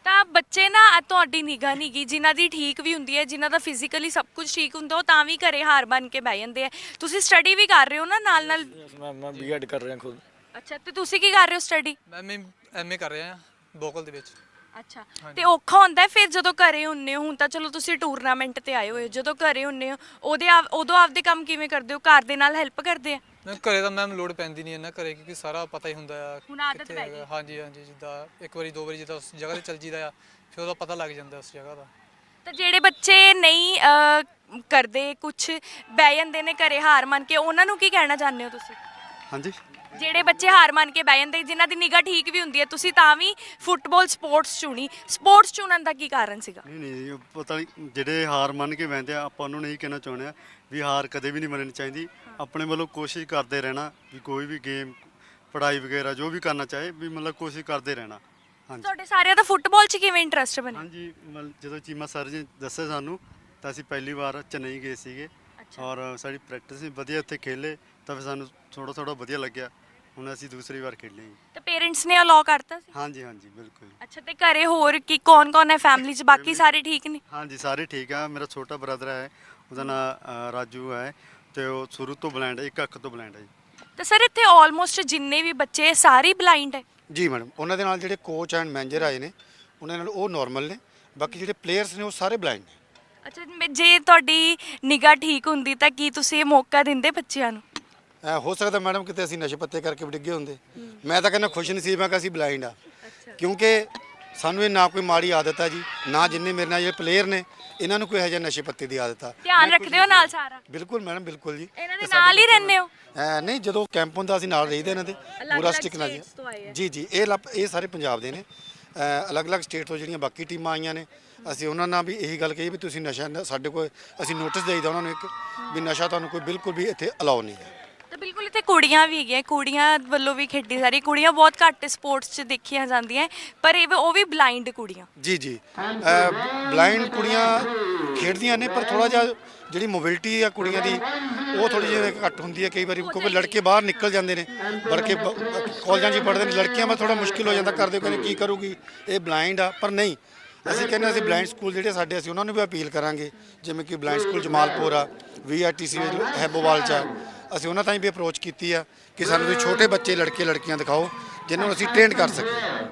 ਤਾਂ ਬੱਚੇ ਨਾ ਅੱਜ ਤੁਹਾਡੀ ਨਿਗਾਹ ਨਹੀਂ ਗਈ ਜਿਨ੍ਹਾਂ ਦੀ ਠੀਕ ਵੀ ਹੁੰਦੀ ਹੈ ਜਿਨ੍ਹਾਂ ਦਾ ਫਿਜ਼ੀਕਲੀ ਸਭ ਕੁਝ ਠੀਕ ਹੁੰਦਾ ਉਹ ਤਾਂ ਵੀ ਘਰੇ ਹਾਰ ਬਣ ਕੇ ਬਹਿ ਜਾਂਦੇ ਆ। ਤੁਸੀਂ ਸਟੱਡੀ ਵੀ ਕਰ ਰਹੇ ਹੋ ਨਾ ਨਾਲ ਨਾਲ? ਮੈਂ ਮੈਂ ਬੀਐਡ ਕਰ ਰਿਹਾ ਖੁਦ। ਅੱਛਾ ਤੇ ਤੁਸੀਂ ਕੀ ਕਰ ਰਹੇ ਹੋ ਸਟੱਡੀ ਮੈਂ ਮੈਂ ਐਮਏ ਕਰ ਰਿਹਾ ਹਾਂ ਬੋਕਲ ਦੇ ਵਿੱਚ। ਅੱਛਾ। ਤੇ ਔਖਾ ਹੁੰਦਾ ਹੈ ਫਿਰ ਜਦੋਂ ਘਰੇ ਹੁੰਨੇ ਹੋ ਹੁਣ ਤਾਂ ਚਲੋ ਤੁਸੀਂ ਟੂਰਨਾਮੈਂਟ ਤੇ ਆਏ ਹੋਏ ਹੋ ਜਦੋਂ ਘਰੇ ਹੁੰਨੇ ਹੋ ਉਹਦੇ ਆਪ- ਉਦੋਂ ਆਪਦੇ ਕੰਮ ਕਿਵੇਂ ਕਰਦੇ ਹੋ? ਘਰ ਦੇ ਨਾਲ ਹੈਲਪ ਕਰਦੇ ਆ? ਮੈਂ ਘਰੇ ਤਾਂ ਮੈਮ ਲੋਡ ਪੈਂਦੀ ਨਹੀਂ ਇੰਨਾ ਘਰੇ ਕਿਉਂਕਿ ਸਾਰਾ ਪਤਾ ਹੀ ਹੁੰਦਾ ਆ ਹੁਣ ਆਦਤ ਕਿੱਥੇ ਪੈ ਹੈਗਾ। ਹਾਂਜੀ ਹਾਂਜੀ ਜਿੱਦਾਂ ਇੱਕ ਵਾਰੀ ਦੋ ਵਾਰੀ ਜਿੱਦਾਂ ਉਸ ਜਗ੍ਹਾ ਤੇ ਚੱਲ ਜੀਦਾ ਆ ਫਿਰ ਉਹਦਾ ਪਤਾ ਲੱਗ ਜਾਂਦਾ ਉਸ ਜਗ੍ਹਾ ਦਾ। ਤਾਂ ਜਿਹੜੇ ਬੱਚੇ ਨਹੀਂ ਅਹ, ਕਰਦੇ ਕੁਝ ਬਹਿ ਜਾਂਦੇ ਨੇ ਘਰੇ ਹਾਰ ਮੰਨ ਕੇ ਉਹਨਾਂ ਨੂੰ ਕੀ ਕਹਿਣਾ ਚਾਹੁੰਦੇ ਹੋ ਤੁਸੀਂ? ਹਾਂਜੀ। ਜਿਹੜੇ ਬੱਚੇ ਹਾਰ ਮੰਨ ਕੇ ਬਹਿ ਜਾਂਦੇ ਜਿਨ੍ਹਾਂ ਦੀ ਨਿਗਾਹ ਠੀਕ ਵੀ ਹੁੰਦੀ ਹੈ ਤੁਸੀਂ ਤਾਂ ਵੀ ਫੁੱਟਬਾਲ ਸਪੋਰਟਸ ਚੁਣੀ। ਸਪੋਰਟਸ ਚੁਣਨ ਦਾ ਕੀ ਕਾਰਨ ਸੀਗਾ? ਨਹੀਂ ਨਹੀਂ ਉਹ ਪਤਾ ਨਹੀਂ ਜਿਹੜੇ ਹਾਰ ਮੰਨ ਕੇ ਬਹਿੰਦੇ ਆ ਆਪਾਂ ਉਹਨੂੰ ਨਹੀਂ ਕਹਿਣਾ ਚਾਹੁੰਦੇ ਆ ਵੀ ਹਾਰ ਕਦੇ ਵੀ ਨਹੀਂ ਮੰਨਣੀ ਚਾਹੀਦੀ। ਆਪਣੇ ਵੱਲੋਂ ਕੋਸ਼ਿਸ਼ ਕਰਦੇ ਰਹਿਣਾ ਵੀ ਕੋਈ ਵੀ ਗੇਮ ਪੜ੍ਹਾਈ ਵਗੈਰਾ ਜੋ ਵੀ ਕਰਨਾ ਚਾਹੇ ਵੀ ਮਤਲਬ ਕੋਸ਼ਿਸ਼ ਕਰਦੇ ਰਹਿਣਾ। ਹਾਂਜੀ। ਤੁਹਾਡੇ ਸਾਰਿਆਂ ਦਾ ਫੁੱਟਬਾਲ 'ਚ ਕਿਵੇਂ ਇੰਟਰਸਟ ਬਣਿਆ? ਹਾਂਜੀ ਮਤਲਬ ਜਦੋਂ ਚੀਮਾ ਸਰ ਜੀ ਦੱਸਿਆ ਸਾਨੂੰ ਤਾਂ ਅਸੀਂ ਪਹਿਲੀ ਵਾਰ ਚੇਨਈ ਗਏ ਸੀਗੇ। ਔਰ ਸਾਡੀ ਪ੍ਰੈਕਟਿਸ ਵੀ ਵਧੀਆ ਉੱਥੇ ਖੇਲੇ। ਤਾਂ ਫਿਰ ਸਾਨੂੰ ਥੋੜਾ ਥੋੜਾ ਵਧੀਆ ਲੱਗਿਆ। ਹੁਣ ਅਸੀਂ ਦੂਸਰੀ ਵਾਰ ਖੇਲੇ ਜੀ ਤੇ ਪੇਰੈਂਟਸ ਨੇ ਅਲਾਉ ਕਰਤਾ ਸੀ? ਹਾਂਜੀ ਹਾਂਜੀ ਬਿਲਕੁਲ। ਅੱਛਾ ਤੇ ਘਰੇ ਹੋਰ ਕੀ ਕੌਣ ਕੌਣ ਹੈ ਫੈਮਿਲੀ 'ਚ? ਬਾਕੀ ਸਾਰੇ ਠੀਕ ਨੇ? ਹਾਂਜੀ ਸਾਰੇ ਠੀਕ ਆ। ਮੇਰਾ ਛੋਟਾ ਬ੍ਰਦਰ ਹੈ ਉਹਦਾ ਨਾਮ ਰਾਜੂ ਹੈ ਤੇ ਉਹ ਸ਼ੁਰੂ ਤੋਂ ਬਲਾਈਂਡ ਹੈ ਇੱਕ ਅੱਖ ਤੋਂ ਬਲਾਈਂਡ ਹੈ ਜੀ। ਤਾਂ ਸਰ ਇੱਥੇ ਆਲਮੋਸਟ ਜਿੰਨੇ ਵੀ ਬੱਚੇ ਸਾਰੇ ਬਲਾਈਂਡ ਹੈ? ਜੀ ਮੈਡਮ ਉਹਨਾਂ ਦੇ ਨਾਲ ਜਿਹੜੇ ਕੋਚ ਐਂਡ ਮੈਨੇਜਰ ਆਏ ਨੇ ਉਹਨਾਂ ਨਾਲ ਉਹ ਨਾਰਮਲ ਨੇ। ਬਾਕੀ ਜਿਹੜੇ ਪਲੇਅਰਸ ਨੇ ਉਹ ਸਾਰੇ ਬਲਾਈਂਡ ਨੇ। ਅੱਛਾ ਮੈਂ- ਜੇ ਤੁਹਾਡੀ ਨਿਗਾਹ ਠੀਕ ਹੁੰਦੀ ਤਾਂ ਕੀ ਤੁਸੀਂ ਇਹ ਮੌਕਾ ਦਿੰਦੇ ਬੱਚਿਆਂ ਨੂੰ? ਐ ਹੋ ਸਕਦਾ ਮੈਡਮ ਕਿਤੇ ਅਸੀਂ ਨਸ਼ੇ ਪੱਤੇ ਕਰਕੇ ਵੀ ਡਿੱਗੇ ਹੁੰਦੇ। ਮੈਂ ਤਾਂ ਕਹਿੰਦਾ ਖੁਸ਼ ਨਸੀਬ ਹਾਂ ਕਿ ਅਸੀਂ ਬਲਾਈਂਡ ਆ। ਕਿਉਂਕਿ ਸਾਨੂੰ ਇਹ ਨਾ ਕੋਈ ਮਾੜੀ ਆਦਤ ਹੈ ਜੀ ਨਾ ਜਿੰਨੇ ਮੇਰੇ ਨਾਲ ਜਿਹੜੇ ਪਲੇਅਰ ਨੇ ਇਹਨਾਂ ਨੂੰ ਕੋਈ ਇਹੋ ਜਿਹਾ ਨਸ਼ੇ ਪੱਤੇ ਦੀ ਆਦਤ ਆ। ਧਿਆਨ ਰੱਖਦੇ ਹੋ ਨਾਲ ਸਾਰਾ? ਬਿਲਕੁਲ ਮੈਡਮ ਬਿਲਕੁਲ ਜੀ। ਇਹਨਾਂ ਦੇ ਨਾਲ ਹੀ ਰਹਿੰਦੇ ਹੋ? ਐ ਨਹੀਂ ਜਦੋਂ ਕੈਂਪ ਹੁੰਦਾ ਅਸੀਂ ਨਾਲ ਰਹੀਦੇ ਇਹਨਾਂ ਦੇ ਪੂਰਾ ਸਟਿਕ ਨਾਲ ਆ। ਜੀ। ਜੀ ਇਹ ਲੱਭ- ਇਹ ਸਾਰੇ ਪੰਜਾਬ ਦੇ ਨੇ। ਅ, ਅਲੱਗ-ਅਲੱਗ ਸਟੇਟ ਤੋਂ ਜਿਹੜੀਆਂ ਬਾਕੀ ਟੀਮਾਂ ਆਈਆਂ ਨੇ ਅਸੀਂ ਉਹਨਾਂ ਨਾਲ ਵੀ ਇਹੀ ਗੱਲ ਕਹੀ ਵੀ ਤੁਸੀਂ ਨਸ਼ਾ ਨਾ- ਸਾਡੇ ਕੋਲ ਅਸੀਂ ਨੋਟਿਸ ਦੇਈਦਾ ਉਹਨਾਂ ਨੂੰ ਇੱਕ ਵੀ ਨਸ਼ਾ ਤੁਹਾਨੂੰ ਕੋਈ ਬਿਲਕੁਲ ਵੀ ਇੱਥੇ ਅਲਾਉ ਨਹੀਂ ਹੈ। ਤਾਂ ਕੁੜੀਆਂ ਵੀ ਹੈਗੀਆਂ ਕੁੜੀਆਂ ਵੱਲੋਂ ਵੀ ਖੇਡੀ ਸਾਰੀ ਕੁੜੀਆਂ ਬਹੁਤ ਘੱਟ ਸਪੋਰਟਸ 'ਚ ਦੇਖੀਆਂ ਜਾਂਦੀਆਂ ਪਰ ਇਹ ਉਹ ਵੀ ਬਲਾਈਂਡ ਕੁੜੀਆਂ। ਜੀ ਜੀ। ਬਲਾਈਂਡ ਕੁੜੀਆਂ ਖੇਡਦੀਆਂ ਨੇ ਪਰ ਥੋੜਾ ਜਿਹਾ ਜਿਹੜੀ ਮੋਬਿਲਿਟੀ ਆ ਕੁੜੀਆਂ ਦੀ ਉਹ ਥੋੜੀ ਜਿਹੀ ਘੱਟ ਹੁੰਦੀ ਹੈ। ਕਈ ਵਾਰੀ ਕਿਉਂਕਿ ਲੜਕੇ ਬਾਹਰ ਨਿਕਲ ਜਾਂਦੇ ਨੇ ਲੜਕੇ ਕਾਲਜਾਂ 'ਚ ਪੜ੍ਹਦੇ ਨੇ ਲੜਕੀਆਂ ਮੈਂ ਥੋੜਾ ਮੁਸ਼ਕਿਲ ਹੋ ਜਾਂਦਾ ਕਰਦੇ ਕਹਿੰਦੇ ਕੀ ਕਰੂਗੀ ਇਹ ਬਲਾਈਂਡ ਆ ਪਰ ਨਹੀਂ। ਅਸੀਂ ਕਹਿੰਦੇ ਅਸੀਂ ਬਲਾਈਂਡ ਸਕੂਲ ਜਿਹੜੇ ਸਾਡੇ ਅਸੀਂ ਉਹਨਾਂ ਨੂੰ ਵੀ ਅਪੀਲ ਕਰਾਂਗੇ ਜਿਵੇਂ ਕਿ ਬਲਾਈਂਡ ਸਕੂਲ ਜਮਾਲਪੁਰ ਆ ਵੀਆਰਟੀਸੀ ਹੈਬੋਵਾਲ ਚ ਅਸੀਂ ਉਹਨਾਂ ਤਾਈਂ ਵੀ ਅਪਰੋਚ ਕੀਤੀ ਆ ਕਿ ਸਾਨੂੰ ਵੀ ਛੋਟੇ ਬੱਚੇ, ਲੜਕੇ, ਲੜਕੀਆਂ ਦਿਖਾਓ, ਜਿਨ੍ਹਾਂ ਨੂੰ ਅਸੀਂ ਟ੍ਰੇਨ ਕਰ ਸਕੀਏ।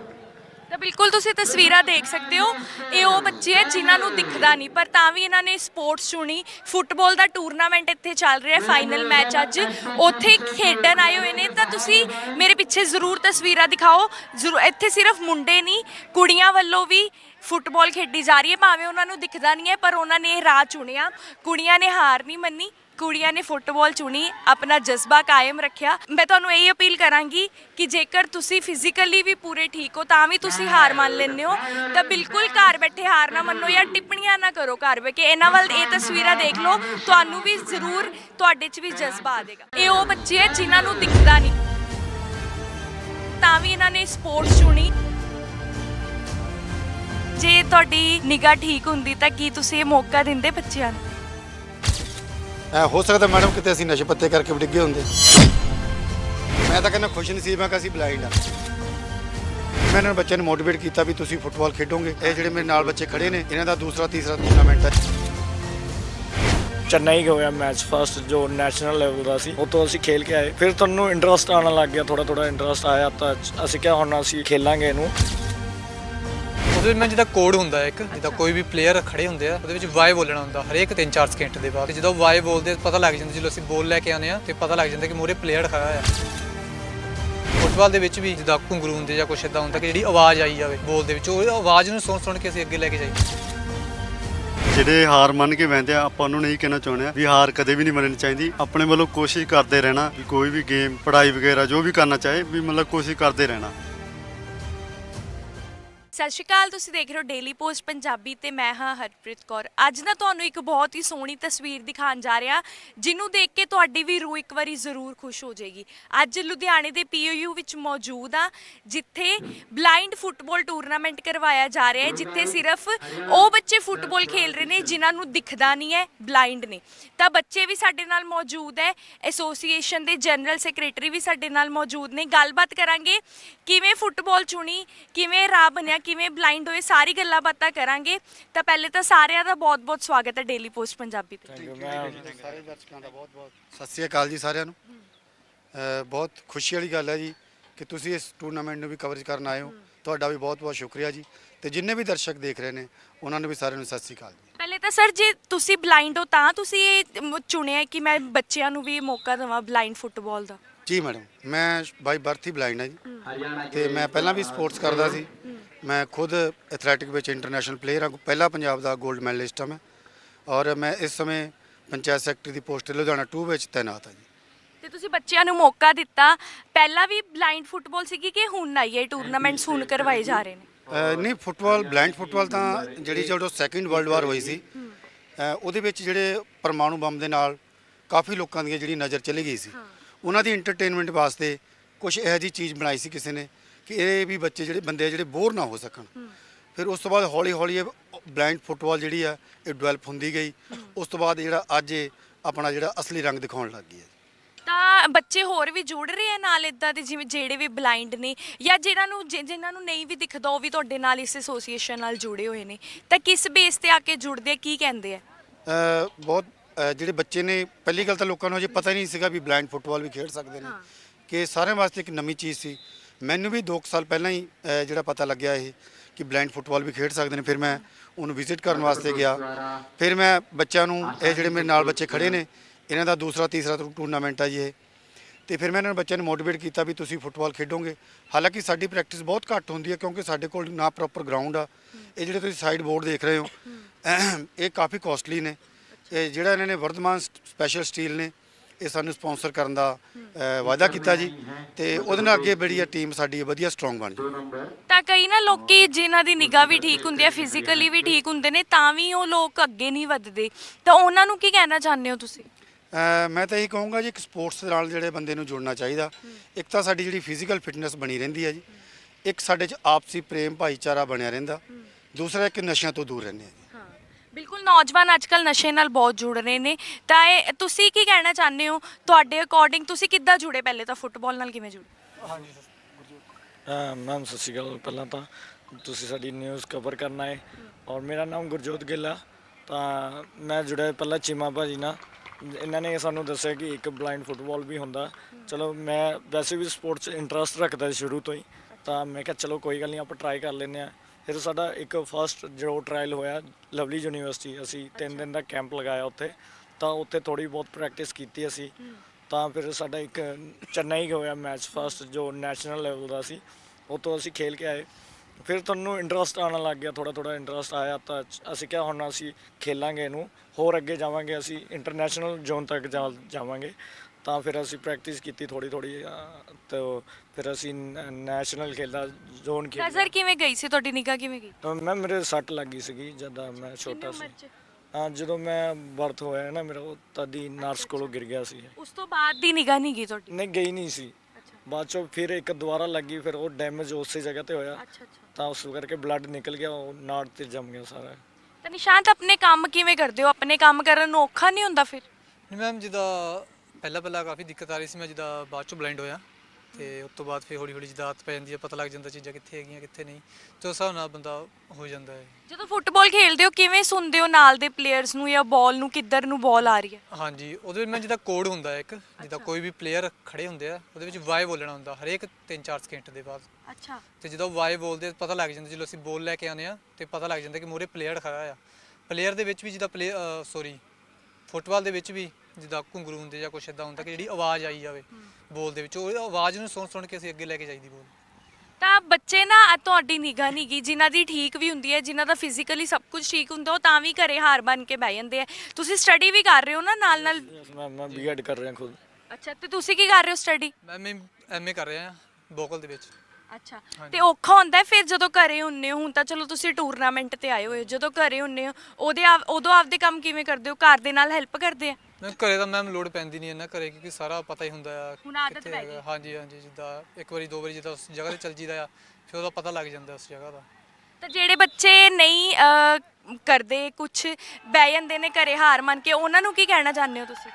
ਤਾਂ ਬਿਲਕੁਲ ਤੁਸੀਂ ਤਸਵੀਰਾਂ ਦੇਖ ਸਕਦੇ ਹੋ, ਇਹ ਉਹ ਬੱਚੇ ਹੈ ਜਿਨ੍ਹਾਂ ਨੂੰ ਦਿਖਦਾ ਨਹੀਂ, ਪਰ ਤਾਂ ਵੀ ਇਹਨਾਂ ਨੇ ਸਪੋਰਟਸ ਚੁਣੀ। ਫੁੱਟਬਾਲ ਦਾ ਟੂਰਨਾਮੈਂਟ ਇੱਥੇ ਚੱਲ ਰਿਹਾ ਫਾਈਨਲ ਮੈਚ ਅੱਜ। ਉੱਥੇ ਖੇਡਣ ਆਏ ਹੋਏ ਨੇ। ਤਾਂ ਤੁਸੀਂ ਮੇਰੇ ਪਿੱਛੇ ਜ਼ਰੂਰ ਤਸਵੀਰਾਂ ਦਿਖਾਓ। ਜ਼ਰੂਰ, ਇੱਥੇ ਸਿਰਫ ਮੁੰਡੇ ਨਹੀਂ, ਕੁੜੀਆਂ ਵੱਲੋਂ ਵੀ ਫੁੱਟਬਾਲ ਖੇਡੀ ਜਾ ਰਹੀ ਹੈ। ਭਾਵੇਂ ਉਹਨਾਂ ਨੂੰ ਦਿਖਦਾ ਨਹੀਂ ਹੈ, ਪਰ ਉਹਨਾਂ ਨੇ ਇਹ ਰਾਹ ਚੁਣਿਆ। ਕੁੜੀਆਂ ਨੇ ਹਾਰ ਨਹੀਂ ਮੰਨੀ। ਕੁੜੀਆਂ ਨੇ ਫੁੱਟਬਾਲ ਚੁਣੀ, ਆਪਣਾ ਜਜ਼ਬਾ ਕਾਇਮ ਰੱਖਿਆ। ਮੈਂ ਤੁਹਾਨੂੰ ਇਹੀ ਅਪੀਲ ਕਰਾਂਗੀ ਕਿ ਜੇਕਰ ਤੁਸੀਂ ਫਿਜ਼ੀਕਲੀ ਵੀ ਪੂਰੇ ਠੀਕ ਹੋ, ਤਾਂ ਵੀ ਤੁਸੀਂ ਹਾਰ ਮੰਨ ਲੈਂਦੇ ਹੋ। ਤਾਂ ਬਿਲਕੁਲ ਘਰ ਬੈਠੇ ਹਾਰ ਨਾ ਮੰਨੋ ਜਾਂ ਟਿੱਪਣੀਆਂ ਨਾ ਕਰੋ ਘਰ ਬੈ ਕੇ। ਇਹਨਾਂ ਵੱਲ ਇਹ ਤਸਵੀਰਾਂ ਦੇਖ ਲਓ, ਤੁਹਾਨੂੰ ਵੀ ਜ਼ਰੂਰ ਤੁਹਾਡੇ 'ਚ ਵੀ ਜਜ਼ਬਾ ਆ ਜਾਏਗਾ ਇਹ ਉਹ ਬੱਚੇ ਹੈ ਜਿਨ੍ਹਾਂ ਨੂੰ ਦਿਖਦਾ ਨਹੀਂ। ਤਾਂ ਵੀ ਇਹਨਾਂ ਨੇ ਸਪੋਰਟਸ ਚੁਣੀ। ਜੇ ਤੁਹਾਡੀ ਨਿਗਾਹ ਠੀਕ ਹੁੰਦੀ ਤਾਂ ਕੀ ਤੁਸੀਂ ਇਹ ਮੌਕਾ ਦਿੰਦੇ ਬੱਚਿਆਂ ਨੂੰ? ਐ ਹੋ ਸਕਦਾ ਮੈਡਮ ਕਿਤੇ ਅਸੀਂ ਨਸ਼ੇ ਪੱਤੇ ਕਰਕੇ ਵੀ ਡਿੱਗੇ ਹੁੰਦੇ। ਮੈਂ ਤਾਂ ਕਹਿੰਦਾ ਖੁਸ਼ ਨਸੀਬ ਹਾਂ ਕਿ ਅਸੀਂ ਬਲਾਈਂਡ ਆ। ਮੈਂ ਇਹਨਾਂ ਨੂੰ ਬੱਚਿਆਂ ਨੂੰ ਮੋਟੀਵੇਟ ਕੀਤਾ ਵੀ ਤੁਸੀਂ ਫੁੱਟਬਾਲ ਖੇਡੋਗੇ। ਇਹ ਜਿਹੜੇ ਮੇਰੇ ਨਾਲ ਬੱਚੇ ਖੜੇ ਨੇ, ਇਹਨਾਂ ਦਾ ਦੂਸਰਾ, ਤੀਸਰਾ ਟੂਰਨਾਮੈਂਟ ਹੈ ਚੇਨਈ ਹੋਇਆ ਮੈਚ ਫਸਟ ਜੋ ਨੈਸ਼ਨਲ ਲੈਵਲ ਦਾ ਸੀ ਉਹ ਤੋਂ ਅਸੀਂ ਖੇਲ ਕੇ ਆਏ। ਫਿਰ ਤੁਹਾਨੂੰ ਇੰਟਰਸਟ ਆਉਣ ਲੱਗ ਗਿਆ ਥੋੜਾ ਥੋੜਾ ਇੰਟਰਸਟ ਆਇਆ ਤਾਂ ਅਸੀਂ ਕਿਹਾ ਹੁਣ ਅਸੀਂ ਖੇਲਾਂਗੇ ਇਹਨੂੰ। ਉਹਦੇ ਵਿੱਚ ਜਿੱਦਾਂ ਕੋਡ ਹੁੰਦਾ ਹੈ ਇੱਕ, ਜਿੱਦਾਂ ਕੋਈ ਵੀ ਪਲੇਅਰ ਖੜੇ ਹੁੰਦੇ ਆ, ਉਹਦੇ ਵਿੱਚ ਵਾਈ ਬੋਲਣਾ ਹੁੰਦਾ, ਹਰੇਕ 3-4 ਸਕਿੰਟ ਦੇ ਬਾਅਦ। ਤੇ ਜਦੋਂ ਵਾਈ ਬੋਲਦੇ, ਪਤਾ ਲੱਗ ਜਾਂਦਾ, ਜਦੋਂ ਅਸੀਂ ਬੋਲ ਲੈ ਕੇ ਆਉਂਦੇ ਆ, ਤੇ ਪਤਾ ਲੱਗ ਜਾਂਦਾ ਕਿ ਮੂਹਰੇ ਪਲੇਅਰ ਖੜਾ ਆ। ਫੁੱਟਬਾਲ ਦੇ ਵਿੱਚ ਵੀ ਜਿੱਦਾਂ ਘੁੰਗਰੂ ਹੁੰਦੇ ਜਾਂ ਕੁਛ ਇਦਾਂ ਹੁੰਦਾ ਕਿ ਜਿਹੜੀ ਆਵਾਜ਼ ਆਈ ਜਾਵੇ ਬੋਲ ਦੇ ਵਿੱਚ, ਉਹ ਆਵਾਜ਼ ਨੂੰ ਸੁਣ ਸੁਣ ਕੇ ਅਸੀਂ ਅੱਗੇ ਲੈ ਕੇ ਜਾਈਏ। ਜਿਹੜੇ ਹਾਰ ਮੰਨ ਕੇ ਬਹਿੰਦੇ ਆ, ਆਪਾਂ ਉਹਨੂੰ ਨਹੀਂ ਕਹਿਣਾ ਚਾਹੁੰਦੇ ਆ ਵੀ ਹਾਰ ਕਦੇ ਵੀ ਨਹੀਂ ਮੰਨਣੀ ਚਾਹੀਦੀ। ਆਪਣੇ ਵੱਲੋਂ ਕੋਸ਼ਿਸ਼ ਕਰਦੇ ਰਹਿਣਾ ਵੀ ਕੋਈ ਵੀ ਗੇਮ ਪੜ੍ਹਾਈ ਵਗੈਰਾ ਜੋ ਵੀ ਕਰਨਾ ਚਾਹੇ, ਵੀ ਮਤਲਬ ਕੋਸ਼ਿਸ਼ ਕਰਦੇ ਰਹਿਣਾ। ਸਤਿ ਸ਼੍ਰੀ ਅਕਾਲ, ਤੁਸੀਂ ਦੇਖ ਰਹੇ ਹੋ ਡੇਲੀ ਪੋਸਟ ਪੰਜਾਬੀ ਤੇ ਮੈਂ ਹਾਂ ਹਰਪ੍ਰੀਤ ਕੌਰ। ਅੱਜ ਨਾ ਤੁਹਾਨੂੰ ਇੱਕ ਬਹੁਤ ਹੀ ਸੋਹਣੀ ਤਸਵੀਰ ਦਿਖਾਉਣ ਜਾ ਰਿਹਾ, ਜਿਹਨੂੰ ਦੇਖ ਕੇ ਤੁਹਾਡੀ ਵੀ ਰੂਹ ਇੱਕ ਵਾਰੀ ਜ਼ਰੂਰ ਖੁਸ਼ ਹੋ ਜਾਏਗੀ। ਅੱਜ ਲੁਧਿਆਣੇ ਦੇ ਪੀਓਯੂ ਵਿੱਚ ਮੌਜੂਦ ਆ ਜਿੱਥੇ ਬਲਾਈਂਡ ਫੁੱਟਬਾਲ ਟੂਰਨਾਮੈਂਟ ਕਰਵਾਇਆ ਜਾ ਰਿਹਾ ਹੈ, ਜਿੱਥੇ ਸਿਰਫ ਉਹ ਬੱਚੇ ਫੁੱਟਬਾਲ ਖੇਲ ਰਹੇ ਨੇ, ਜਿਨ੍ਹਾਂ ਨੂੰ ਦਿਖਦਾ ਨਹੀਂ ਹੈ ਬਲਾਈਂਡ ਨੇ। ਤਾਂ ਬੱਚੇ ਵੀ ਸਾਡੇ ਨਾਲ ਮੌਜੂਦ ਹੈ ਐਸੋਸੀਏਸ਼ਨ ਦੇ ਜਨਰਲ ਸੈਕਟਰੀ ਵੀ ਸਾਡੇ ਨਾਲ ਮੌਜੂਦ ਨੇ। ਗੱਲਬਾਤ ਕਰਾਂਗੇ, ਕਿਵੇਂ ਫੁੱਟਬਾਲ ਚੁਣੀ, ਕਿਵੇਂ ਰਾਹ ਬਣਿਆ ਕਿਵੇਂ ਬਲਾਈਂਡ ਹੋਏ ਸਾਰੀ ਗੱਲਾਂ ਬਾਤਾਂ ਕਰਾਂਗੇ। ਤਾਂ ਪਹਿਲੇ ਤਾਂ ਸਾਰਿਆਂ ਦਾ ਬਹੁਤ-ਬਹੁਤ ਸਵਾਗਤ ਹੈ ਡੇਲੀ ਪੋਸਟ ਪੰਜਾਬੀ ਤੇ। ਥੈਂਕ ਯੂ ਮੈਂ ਸਾਰੇ ਦਰਸ਼ਕਾਂ ਦਾ ਬਹੁਤ ਬਹੁਤ ਸਤਿ ਸ੍ਰੀ ਅਕਾਲ ਜੀ ਸਾਰਿਆਂ ਨੂੰ। ਅ, ਬਹੁਤ ਖੁਸ਼ੀ ਵਾਲੀ ਗੱਲ ਹੈ ਜੀ ਕਿ ਤੁਸੀਂ ਇਸ ਟੂਰਨਾਮੈਂਟ ਨੂੰ ਵੀ ਕਵਰੇਜ ਕਰਨ ਆਏ ਹੋ। ਤੁਹਾਡਾ ਵੀ ਬਹੁਤ ਬਹੁਤ ਸ਼ੁਕਰੀਆ ਜੀ। ਤੇ ਜਿੰਨੇ ਵੀ ਦਰਸ਼ਕ ਦੇਖ ਰਹੇ ਨੇ ਉਹਨਾਂ ਨੂੰ ਵੀ ਸਾਰਿਆਂ ਨੂੰ ਸਤਿ ਸ੍ਰੀ ਅਕਾਲ ਜੀ। ਪਹਿਲੇ ਤਾਂ ਸਰ ਜੇ ਤੁਸੀਂ ਬਲਾਈਂਡ ਹੋ ਤਾਂ ਤੁਸੀਂ ਇਹ ਮ- ਚੁਣਿਆ ਕਿ ਮੈਂ ਬੱਚਿਆਂ ਨੂੰ ਵੀ ਮੌਕਾ ਦੇਵਾਂ ਬਲਾਈਂਡ ਫੁੱਟਬਾਲ ਦਾ? ਜੀ ਮੈਡਮ ਮੈਂ ਬਾਈ ਬਰਥ ਹੀ ਬਲਾਈਂਡ ਹਾਂ ਜੀ। ਤੇ ਮੈਂ ਪਹਿਲਾਂ ਵੀ ਸਪੋਰਟਸ ਕਰਦਾ ਸੀ। ਮੈਂ ਖੁਦ ਐਥਲੈਟਿਕ ਵਿੱਚ ਇੰਟਰਨੈਸ਼ਨਲ ਪਲੇਅਰ ਹਾਂ ਪਹਿਲਾ ਪੰਜਾਬ ਦਾ 골ਡ ਮੈਡਲਿਸਟ ਹਾਂ ਮੈਂ। ਔਰ ਮੈਂ ਇਸ ਸਮੇਂ ਪੰਚਾਇਤ ਸੈਕਟਰੀ ਦੀ ਪੋਸਟ ਲੁਧਿਆਣਾ 2 ਵਿੱਚ ਤਾਇਨਾਤ ਹਾਂ ਜੀ। ਤੇ ਤੁਸੀਂ ਬੱਚਿਆਂ ਨੂੰ ਮੌਕਾ ਦਿੱਤਾ। ਪਹਿਲਾਂ ਵੀ ਬਲਾਈਂਡ ਫੁੱਟਬਾਲ ਸੀਗੀ ਕਿ ਹੁਣ ਆਈ ਹੈ ਟੂਰਨਾਮੈਂਟਸ ਹੁਣ ਕਰਵਾਏ ਜਾ ਰਹੇ ਨੇ। ਅ, ਨਹੀਂ ਫੁੱਟਬਾਲ ਬਲਾਈਂਡ ਫੁੱਟਬਾਲ ਤਾਂ ਜਿਹੜੀ ਜਦੋਂ ਸੈਕਿੰਡ ਵਰਲਡ ਵਾਰ ਹੋਈ ਸੀ ਅ, ਉਹਦੇ ਵਿੱਚ ਜਿਹੜੇ ਪਰਮਾਣੂ ਬੰਬ ਦੇ ਨਾਲ ਕਾਫੀ ਲੋਕਾਂ ਦੀ ਜਿਹੜੀ ਨਜ਼ਰ ਚਲੀ ਗਈ ਸੀ। ਉਹਨਾਂ ਦੀ ਐਂਟਰਟੇਨਮੈਂਟ ਵਾਸਤੇ ਕੁਝ ਇਹੋ ਜਿਹੀ ਚੀਜ਼ ਬਣਾਈ ਸੀ ਕਿਸੇ ਨੇ। ਕਿ ਇਹ ਵੀ ਬੱਚੇ ਜਿਹੜੇ ਬੰਦੇ ਆ ਜਿਹੜੇ ਬੋਰ ਨਾ ਹੋ ਸਕਣ। ਫਿਰ ਉਸ ਤੋਂ ਬਾਅਦ ਹੌਲੀ ਹੌਲੀ ਇਹ ਬਲਾਈਂਡ ਫੁੱਟਬਾਲ ਜਿਹੜੀ ਆ ਇਹ ਡਿਵੈਲਪ ਹੁੰਦੀ ਗਈ। ਉਸ ਤੋਂ ਬਾਅਦ ਜਿਹੜਾ ਅੱਜ ਇਹ ਆਪਣਾ ਜਿਹੜਾ ਅਸਲੀ ਰੰਗ ਦਿਖਾਉਣ ਲੱਗ ਗਈ ਹੈ। ਤਾਂ ਬੱਚੇ ਹੋਰ ਵੀ ਜੁੜ ਰਹੇ ਆ ਨਾਲ ਇਦਾਂ ਦੇ ਜਿਵੇਂ ਜਿਹੜੇ ਵੀ ਬਲਾਈਂਡ ਨੇ ਜਾਂ ਜਿਹਨਾਂ ਨੂੰ ਜਿ- ਜਿਨ੍ਹਾਂ ਨੂੰ ਨਹੀਂ ਵੀ ਦਿਖਦਾ ਉਹ ਵੀ ਤੁਹਾਡੇ ਨਾਲ ਇਸ ਐਸੋਸੀਏਸ਼ਨ ਨਾਲ ਜੁੜੇ ਹੋਏ ਨੇ। ਤਾਂ ਕਿਸ ਬੇਸ ਤੇ ਆ ਕੇ ਜੁੜਦੇ ਆ ਕੀ ਕਹਿੰਦੇ ਆ? ਅ, ਬਹੁਤ ਅ, ਜਿਹੜੇ ਬੱਚੇ ਨੇ ਪਹਿਲੀ ਗੱਲ ਤਾਂ ਲੋਕਾਂ ਨੂੰ ਅਜੇ ਪਤਾ ਹੀ ਨਹੀਂ ਸੀਗਾ ਵੀ ਬਲਾਈਂਡ ਫੁੱਟਬਾਲ ਵੀ ਖੇਡ ਸਕਦੇ ਨੇ। ਕਿ ਸਾਰਿਆਂ ਵਾਸਤੇ ਇੱਕ ਨਵੀਂ ਚੀਜ਼ ਸੀ। ਮੈਨੂੰ ਵੀ 2 ਸਾਲ ਪਹਿਲਾਂ ਹੀ ਅ, ਜਿਹੜਾ ਪਤਾ ਲੱਗਿਆ ਇਹ ਕਿ ਬਲਾਈਂਡ ਫੁੱਟਬਾਲ ਵੀ ਖੇਡ ਸਕਦੇ ਨੇ ਫਿਰ ਮੈਂ ਉਹਨੂੰ ਵਿਜ਼ਿਟ ਕਰਨ ਵਾਸਤੇ ਗਿਆ। ਫਿਰ ਮੈਂ ਬੱਚਿਆਂ ਨੂੰ ਇਹ ਜਿਹੜੇ ਮੇਰੇ ਨਾਲ ਬੱਚੇ ਖੜੇ ਨੇ ਇਹਨਾਂ ਦਾ ਦੂਸਰਾ ਤੀਸਰਾ ਟੂਰਨਾਮੈਂਟ ਆ ਜੀ ਇਹ। ਤੇ ਫਿਰ ਮੈਂ ਇਹਨਾਂ ਨੂੰ ਬੱਚਿਆਂ ਨੂੰ ਮੋਟੀਵੇਟ ਕੀਤਾ ਵੀ ਤੁਸੀਂ ਫੁੱਟਬਾਲ ਖੇਡੋਗੇ। ਹਾਲਾਂਕਿ ਸਾਡੀ ਪ੍ਰੈਕਟਿਸ ਬਹੁਤ ਘੱਟ ਹੁੰਦੀ ਹੈ ਕਿਉਂਕਿ ਸਾਡੇ ਕੋਲ ਨਾ ਪ੍ਰੋਪਰ ਗਰਾਊਂਡ ਆ। ਇਹ ਜਿਹੜੇ ਤੁਸੀਂ ਸਾਈਡ ਬੋਰਡ ਦੇਖ ਰਹੇ ਹੋ ਇਹ ਕਾਫੀ ਕੋਸਟਲੀ ਨੇ। ਇਹ ਜਿਹੜਾ ਇਹਨਾਂ ਨੇ ਵਰਧਮਾਨ ਸਪੈਸ਼ਲ ਸਟੀਲ ਨੇ ਇਹ ਸਾਨੂੰ ਸਪਾਂਸਰ ਕਰਨ ਦਾ ਅ, ਵਾਅਦਾ ਕੀਤਾ ਜੀ ਤੇ ਉਹਦੇ ਨਾਲ ਅੱਗੇ ਬੜੀ ਆ ਟੀਮ ਸਾਡੀ ਵਧੀਆ ਸਟਰੋਂਗ ਬਣ ਜੀ। ਤਾਂ ਕਈ ਨਾ ਲੋਕੀ ਜਿਨ੍ਹਾਂ ਦੀ ਨਿਗਾਹ ਵੀ ਠੀਕ ਹੁੰਦੀ ਹੈ ਫਿਜ਼ੀਕਲੀ ਵੀ ਠੀਕ ਹੁੰਦੇ ਨੇ ਤਾਂ ਵੀ ਉਹ ਲੋਕ ਅੱਗੇ ਨਹੀਂ ਵੱਧਦੇ। ਤਾਂ ਉਹਨਾਂ ਨੂੰ ਕੀ ਕਹਿਣਾ ਚਾਹੁੰਦੇ ਹੋ ਤੁਸੀਂ? ਅ, ਮੈਂ ਤਾਂ ਇਹ ਕਹੂੰਗਾ ਜੀ ਇੱਕ ਸਪੋਰਟਸ ਦੇ ਨਾਲ ਜਿਹੜੇ ਬੰਦੇ ਨੂੰ ਜੁੜਨਾ ਚਾਹੀਦਾ। ਇੱਕ ਤਾਂ ਸਾਡੀ ਜਿਹੜੀ ਫਿਜ਼ੀਕਲ ਫਿਟਨੈਸ ਬਣੀ ਰਹਿੰਦੀ ਹੈ ਜੀ। ਇੱਕ ਸਾਡੇ 'ਚ ਆਪਸੀ ਪ੍ਰੇਮ ਭਾਈਚਾਰਾ ਬਣਿਆ ਰਹਿੰਦਾ। ਦੂਸਰਾ ਇੱਕ ਨਸ਼ਿਆਂ ਤੋਂ ਦੂਰ ਰਹਿੰਦੇ ਆ ਜੀ। ਹਾਂ ਬਿਲਕੁਲ ਨੌਜਵਾਨ ਅੱਜਕੱਲ ਨਸ਼ੇ ਨਾਲ ਬਹੁਤ ਜੁੜ ਰਹੇ ਨੇ। ਤਾਂ ਇਹ ਤੁਸੀਂ ਕੀ ਕਹਿਣਾ ਚਾਹੁੰਦੇ ਹੋ? ਤੁਹਾਡੇ ਅਕੋਰਡਿੰਗ ਤੁਸੀਂ ਕਿੱਦਾਂ ਜੁੜੇ ਪਹਿਲੇ ਤਾਂ ਫੁੱਟਬਾਲ ਨਾਲ ਕਿਵੇਂ ਜੁੜੇ? ਹਾਂਜੀ ਮੈਮ, ਸਤਿ ਸ਼੍ਰੀ ਅਕਾਲ। ਪਹਿਲਾਂ ਤਾਂ ਤੁਸੀਂ ਸਾਡੀ ਨਿਊਜ਼ ਕਵਰ ਕਰਨਾ ਹੈ ਔਰ ਮੇਰਾ ਨਾਮ ਗੁਰਜੋਤ ਗਿੱਲ ਆ। ਤਾਂ ਮੈਂ ਜੁੜਿਆ ਪਹਿਲਾਂ ਚੀਮਾ ਭਾਜੀ ਨਾਲ। ਇਹਨਾਂ ਨੇ ਸਾਨੂੰ ਦੱਸਿਆ ਕਿ ਇੱਕ ਬਲਾਈਂਡ ਫੁੱਟਬਾਲ ਵੀ ਹੁੰਦਾ। ਚਲੋ, ਮੈਂ ਵੈਸੇ ਵੀ ਸਪੋਰਟਸ 'ਚ ਇੰਟਰਸਟ ਰੱਖਦਾ ਸ਼ੁਰੂ ਤੋਂ ਹੀ। ਤਾਂ ਮੈਂ ਕਿਹਾ ਚਲੋ ਕੋਈ ਗੱਲ ਨਹੀਂ ਆਪਾਂ ਟਰਾਈ ਕਰ ਲੈਂਦੇ ਆ ਫਿਰ ਸਾਡਾ ਇੱਕ ਫਸਟ ਜੋ ਟ੍ਰਾਇਲ ਹੋਇਆ ਲਵਲੀ ਯੂਨੀਵਰਸਿਟੀ ਅਸੀਂ 3 ਦਿਨ ਦਾ ਕੈਂਪ ਲਗਾਇਆ ਉੱਥੇ। ਤਾਂ ਉੱਥੇ ਥੋੜੀ ਬਹੁਤ ਪ੍ਰੈਕਟਿਸ ਕੀਤੀ ਅਸੀਂ। ਤਾਂ ਫਿਰ ਸਾਡਾ ਇੱਕ ਚੇਨਈ ਹੋਇਆ ਮੈਚ ਫਸਟ ਜੋ ਨੈਸ਼ਨਲ ਲੈਵਲ ਦਾ ਸੀ। ਉਹ ਤੋਂ ਅਸੀਂ ਖੇਲ ਕੇ ਆਏ। ਫਿਰ ਤੁਹਾਨੂੰ ਇੰਟਰਸਟ ਆਉਣ ਲੱਗ ਗਿਆ ਥੋੜਾ ਥੋੜਾ ਇੰਟਰਸਟ ਆਇਆ ਤਾਂ ਅਸੀਂ ਕਿਹਾ ਹੁਣ ਅਸੀਂ ਖੇਲਾਂਗੇ ਇਹਨੂੰ। ਹੋਰ ਅੱਗੇ ਜਾਵਾਂਗੇ ਅਸੀਂ ਇੰਟਰਨੈਸ਼ਨਲ ਜ਼ੋਨ ਤੱਕ ਜਾਵਾਂਗੇ। ਤਾਂ ਫਿਰ ਅਸੀਂ ਪ੍ਰੈਕਟਿਸ ਕੀਤੀ ਥੋੜੀ ਥੋੜੀ ਤਾਂ ਫਿਰ ਅਸੀਂ ਨੈਸ਼ਨਲ ਖੇਲਦਾ ਜ਼ੋਨ ਖੇਲਿਆ ਨਜ਼ਰ ਕਿਵੇਂ ਗਈ ਸੀ ਤੁਹਾਡੀ ਨਿਗਾਹ ਕਿਵੇਂ ਗਈ? ਮੈਂ ਮੇਰੇ ਸੱਟ ਲੱਗੀ ਸੀਗੀ ਜਦੋਂ ਮੈਂ ਛੋਟਾ ਸੀ। ਹਾਂ ਜਦੋਂ ਮੈਂ ਬਰਥ ਹੋਇਆ ਨਾ ਮੇਰਾ ਉਹ ਤਦੀ ਨਰਸ ਕੋਲੋਂ ਗਿਰ ਗਿਆ ਸੀ। ਉਸ ਤੋਂ ਬਾਅਦ ਦੀ ਨਿਗਾਹ ਨਹੀਂ ਗਈ ਤੁਹਾਡੀ? ਨਹੀਂ ਗਈ ਨਹੀਂ ਸੀ। ਬਾਅਦ ਚੋਂ ਫਿਰ ਇੱਕ ਦੁਬਾਰਾ ਲੱਗੀ ਫਿਰ ਉਹ ਡੈਮੇਜ ਉਸੇ ਜਗ੍ਹਾ ਤੇ ਹੋਇਆ। ਅੱਛਾ ਅੱਛਾ। ਤਾਂ ਉਸ ਕਰਕੇ ਬਲੱਡ ਨਿਕਲ ਗਿਆ ਉਹ ਨਾੜ ਤੇ ਜੰਮ ਗਿਆ ਸਾਰਾ। ਤਾਂ ਨਿਸ਼ਾਂਤ ਆਪਣੇ ਕੰਮ ਕਿਵੇਂ ਕਰਦੇ ਹੋ? ਆਪਣੇ ਕੰਮ ਕਰਨ ਨੂੰ ਔਖਾ ਨਹੀਂ ਹੁੰਦਾ ਫਿਰ? ਨਹੀਂ ਮੈਮ ਜਿੱਦਾਂ ਪਹਿਲਾਂ ਪਹਿਲਾਂ ਕਾਫੀ ਦਿੱਕਤ ਆ ਰਹੀ ਸੀ ਮੈਂ ਜਿੱਦਾਂ ਬਾਅਦ ਚੋਂ ਬਲਾਈਂਡ ਹੋਇਆ ਤੇ ਉਸ ਤੋਂ ਬਾਅਦ ਫਿਰ ਹੌਲੀ ਹੌਲੀ ਜਿੱਦਾਂ ਆਦਤ ਪੈ ਜਾਂਦੀ ਹੈ ਪਤਾ ਲੱਗ ਜਾਂਦਾ ਚੀਜ਼ਾਂ ਕਿੱਥੇ ਹੈਗੀਆਂ ਕਿੱਥੇ ਨਹੀਂ। ਤੇ ਉਸ ਹਿਸਾਬ ਨਾਲ ਬੰਦਾ ਹੋ ਜਾਂਦਾ ਹੈ। ਜਦੋਂ ਫੁੱਟਬਾਲ ਖੇਲਦੇ ਹੋ ਕਿਵੇਂ ਸੁਣਦੇ ਹੋ ਨਾਲ ਦੇ ਪਲੇਅਰਸ ਨੂੰ ਜਾਂ ਬਾਲ ਨੂੰ ਕਿੱਧਰ ਨੂੰ ਬਾਲ ਆ ਰਹੀ ਹੈ? ਹਾਂਜੀ ਉਹਦੇ ਵਿੱਚ ਮੈਂ ਜਿੱਦਾਂ ਕੋਡ ਹੁੰਦਾ ਹੈ ਇੱਕ ਜਿੱਦਾਂ ਕੋਈ ਵੀ ਪਲੇਅਰ ਖੜੇ ਹੁੰਦੇ ਆ ਉਹਦੇ ਵਿੱਚ ਵਾਈ ਬੋਲਣਾ ਹੁੰਦਾ ਹਰੇਕ 3-4 ਸਕਿੰਟ ਦੇ ਬਾਅਦ। ਅੱਛਾ। ਤੇ ਜਦੋਂ ਵਾਈ ਬੋਲਦੇ ਆ, ਪਤਾ ਲੱਗ ਜਾਂਦਾ ਜਦੋਂ ਅਸੀਂ ਬੋਲ ਲੈ ਕੇ ਆਨੇ ਆ ਤੇ ਪਤਾ ਲੱਗ ਜਾਂਦਾ ਕਿ ਮੂਰੇ ਪਲੇਅਰ ਖੜਾ ਆ। ਪਲੇਅਰ ਦੇ ਵਿੱਚ ਵੀ ਜਿੱਦਾਂ ਪਲੇ ਸੌਰੀ ਫੁੱਟਬਾਲ ਦੇ ਵਿੱਚ ਵੀ ਜਿੱਦਾਂ ਘੁੰਗਰੂ ਹੁੰਦੇ ਜਾਂ ਕੁਛ ਇਦਾਂ ਹੁੰਦਾ ਕਿ ਜਿਹੜੀ ਆਵਾਜ਼ ਆਈ ਜਾਵੇ ਬੋਲ ਦੇ ਵਿੱਚ ਉਹ ਆਵਾਜ਼ ਨੂੰ ਸੁਣ ਸੁਣ ਕੇ ਅਸੀਂ ਅੱਗੇ ਲੈ ਕੇ ਜਾਈਦੀ ਬੋਲ। ਤਾਂ ਬੱਚੇ ਨਾ ਅੱਜ ਤੁਹਾਡੀ ਨਿਗਾਹ ਨਹੀਂ ਗਈ ਜਿਨ੍ਹਾਂ ਦੀ ਠੀਕ ਵੀ ਹੁੰਦੀ ਹੈ ਜਿਨ੍ਹਾਂ ਦਾ ਫਿਜ਼ੀਕਲੀ ਸਭ ਕੁਝ ਠੀਕ ਹੁੰਦਾ ਉਹ ਤਾਂ ਵੀ ਘਰੇ ਹਾਰ ਬਣ ਕੇ ਬਹਿ ਜਾਂਦੇ ਆ। ਤੁਸੀਂ ਸਟੱਡੀ ਵੀ ਕਰ ਰਹੇ ਹੋ ਨਾ ਨਾਲ ਨਾਲ ਮੈਂ ਮੈਂ ਬੀਐਡ ਕਰ ਰਿਹਾ ਖੁਦ। ਅੱਛਾ ਤੇ ਤੁਸੀਂ ਕੀ ਕਰ ਰਹੇ ਹੋ ਸਟੱਡੀ ਮੈਂ ਮੈਂ ਐਮਏ ਕਰ ਰਿਹਾ ਬੋਕਲ ਦੇ ਵਿੱਚ। ਅੱਛਾ। ਤੇ ਔਖਾ ਹੁੰਦਾ ਹੈ ਫਿਰ ਜਦੋਂ ਘਰੇ ਹੁੰਨੇ ਹੋ ਹੁਣ ਤਾਂ ਚਲੋ ਤੁਸੀਂ ਟੂਰਨਾਮੈਂਟ ਤੇ ਆਏ ਹੋਏ ਹੋ ਜਦੋਂ ਘਰੇ ਹੁੰਨੇ ਹੋ ਉਹਦੇ ਆਪ- ਉਦੋਂ ਆਪਦੇ ਕੰਮ ਕਿਵੇਂ ਕਰਦੇ ਹੋ? ਘਰ ਦੇ ਨਾਲ ਹੈਲਪ ਕਰਦੇ ਆ? ਮੈਂ ਘਰੇ ਤਾਂ ਮੈਮ ਲੋਡ ਪੈਂਦੀ ਨਹੀਂ ਇੰਨਾ ਘਰੇ ਕਿਉਂਕਿ ਸਾਰਾ ਪਤਾ ਹੀ ਹੁੰਦਾ ਆ ਹੁਣ ਆਦਤ ਕਿੱਥੇ ਪੈ ਹੈਗਾ। ਹਾਂਜੀ ਹਾਂਜੀ ਜਿੱਦਾਂ ਇੱਕ ਵਾਰੀ ਦੋ ਵਾਰੀ ਜਿੱਦਾਂ ਉਸ ਜਗ੍ਹਾ ਤੇ ਚੱਲ ਜੀਦਾ ਆ ਫਿਰ ਉਹਦਾ ਪਤਾ ਲੱਗ ਜਾਂਦਾ ਉਸ ਜਗ੍ਹਾ ਦਾ। ਤਾਂ ਜਿਹੜੇ ਬੱਚੇ ਨਹੀਂ ਅਹ, ਕਰਦੇ ਕੁਝ ਬਹਿ ਜਾਂਦੇ ਨੇ ਘਰੇ ਹਾਰ ਮੰਨ ਕੇ ਉਹਨਾਂ ਨੂੰ ਕੀ ਕਹਿਣਾ ਚਾਹੁੰਦੇ ਹੋ ਤੁਸੀਂ?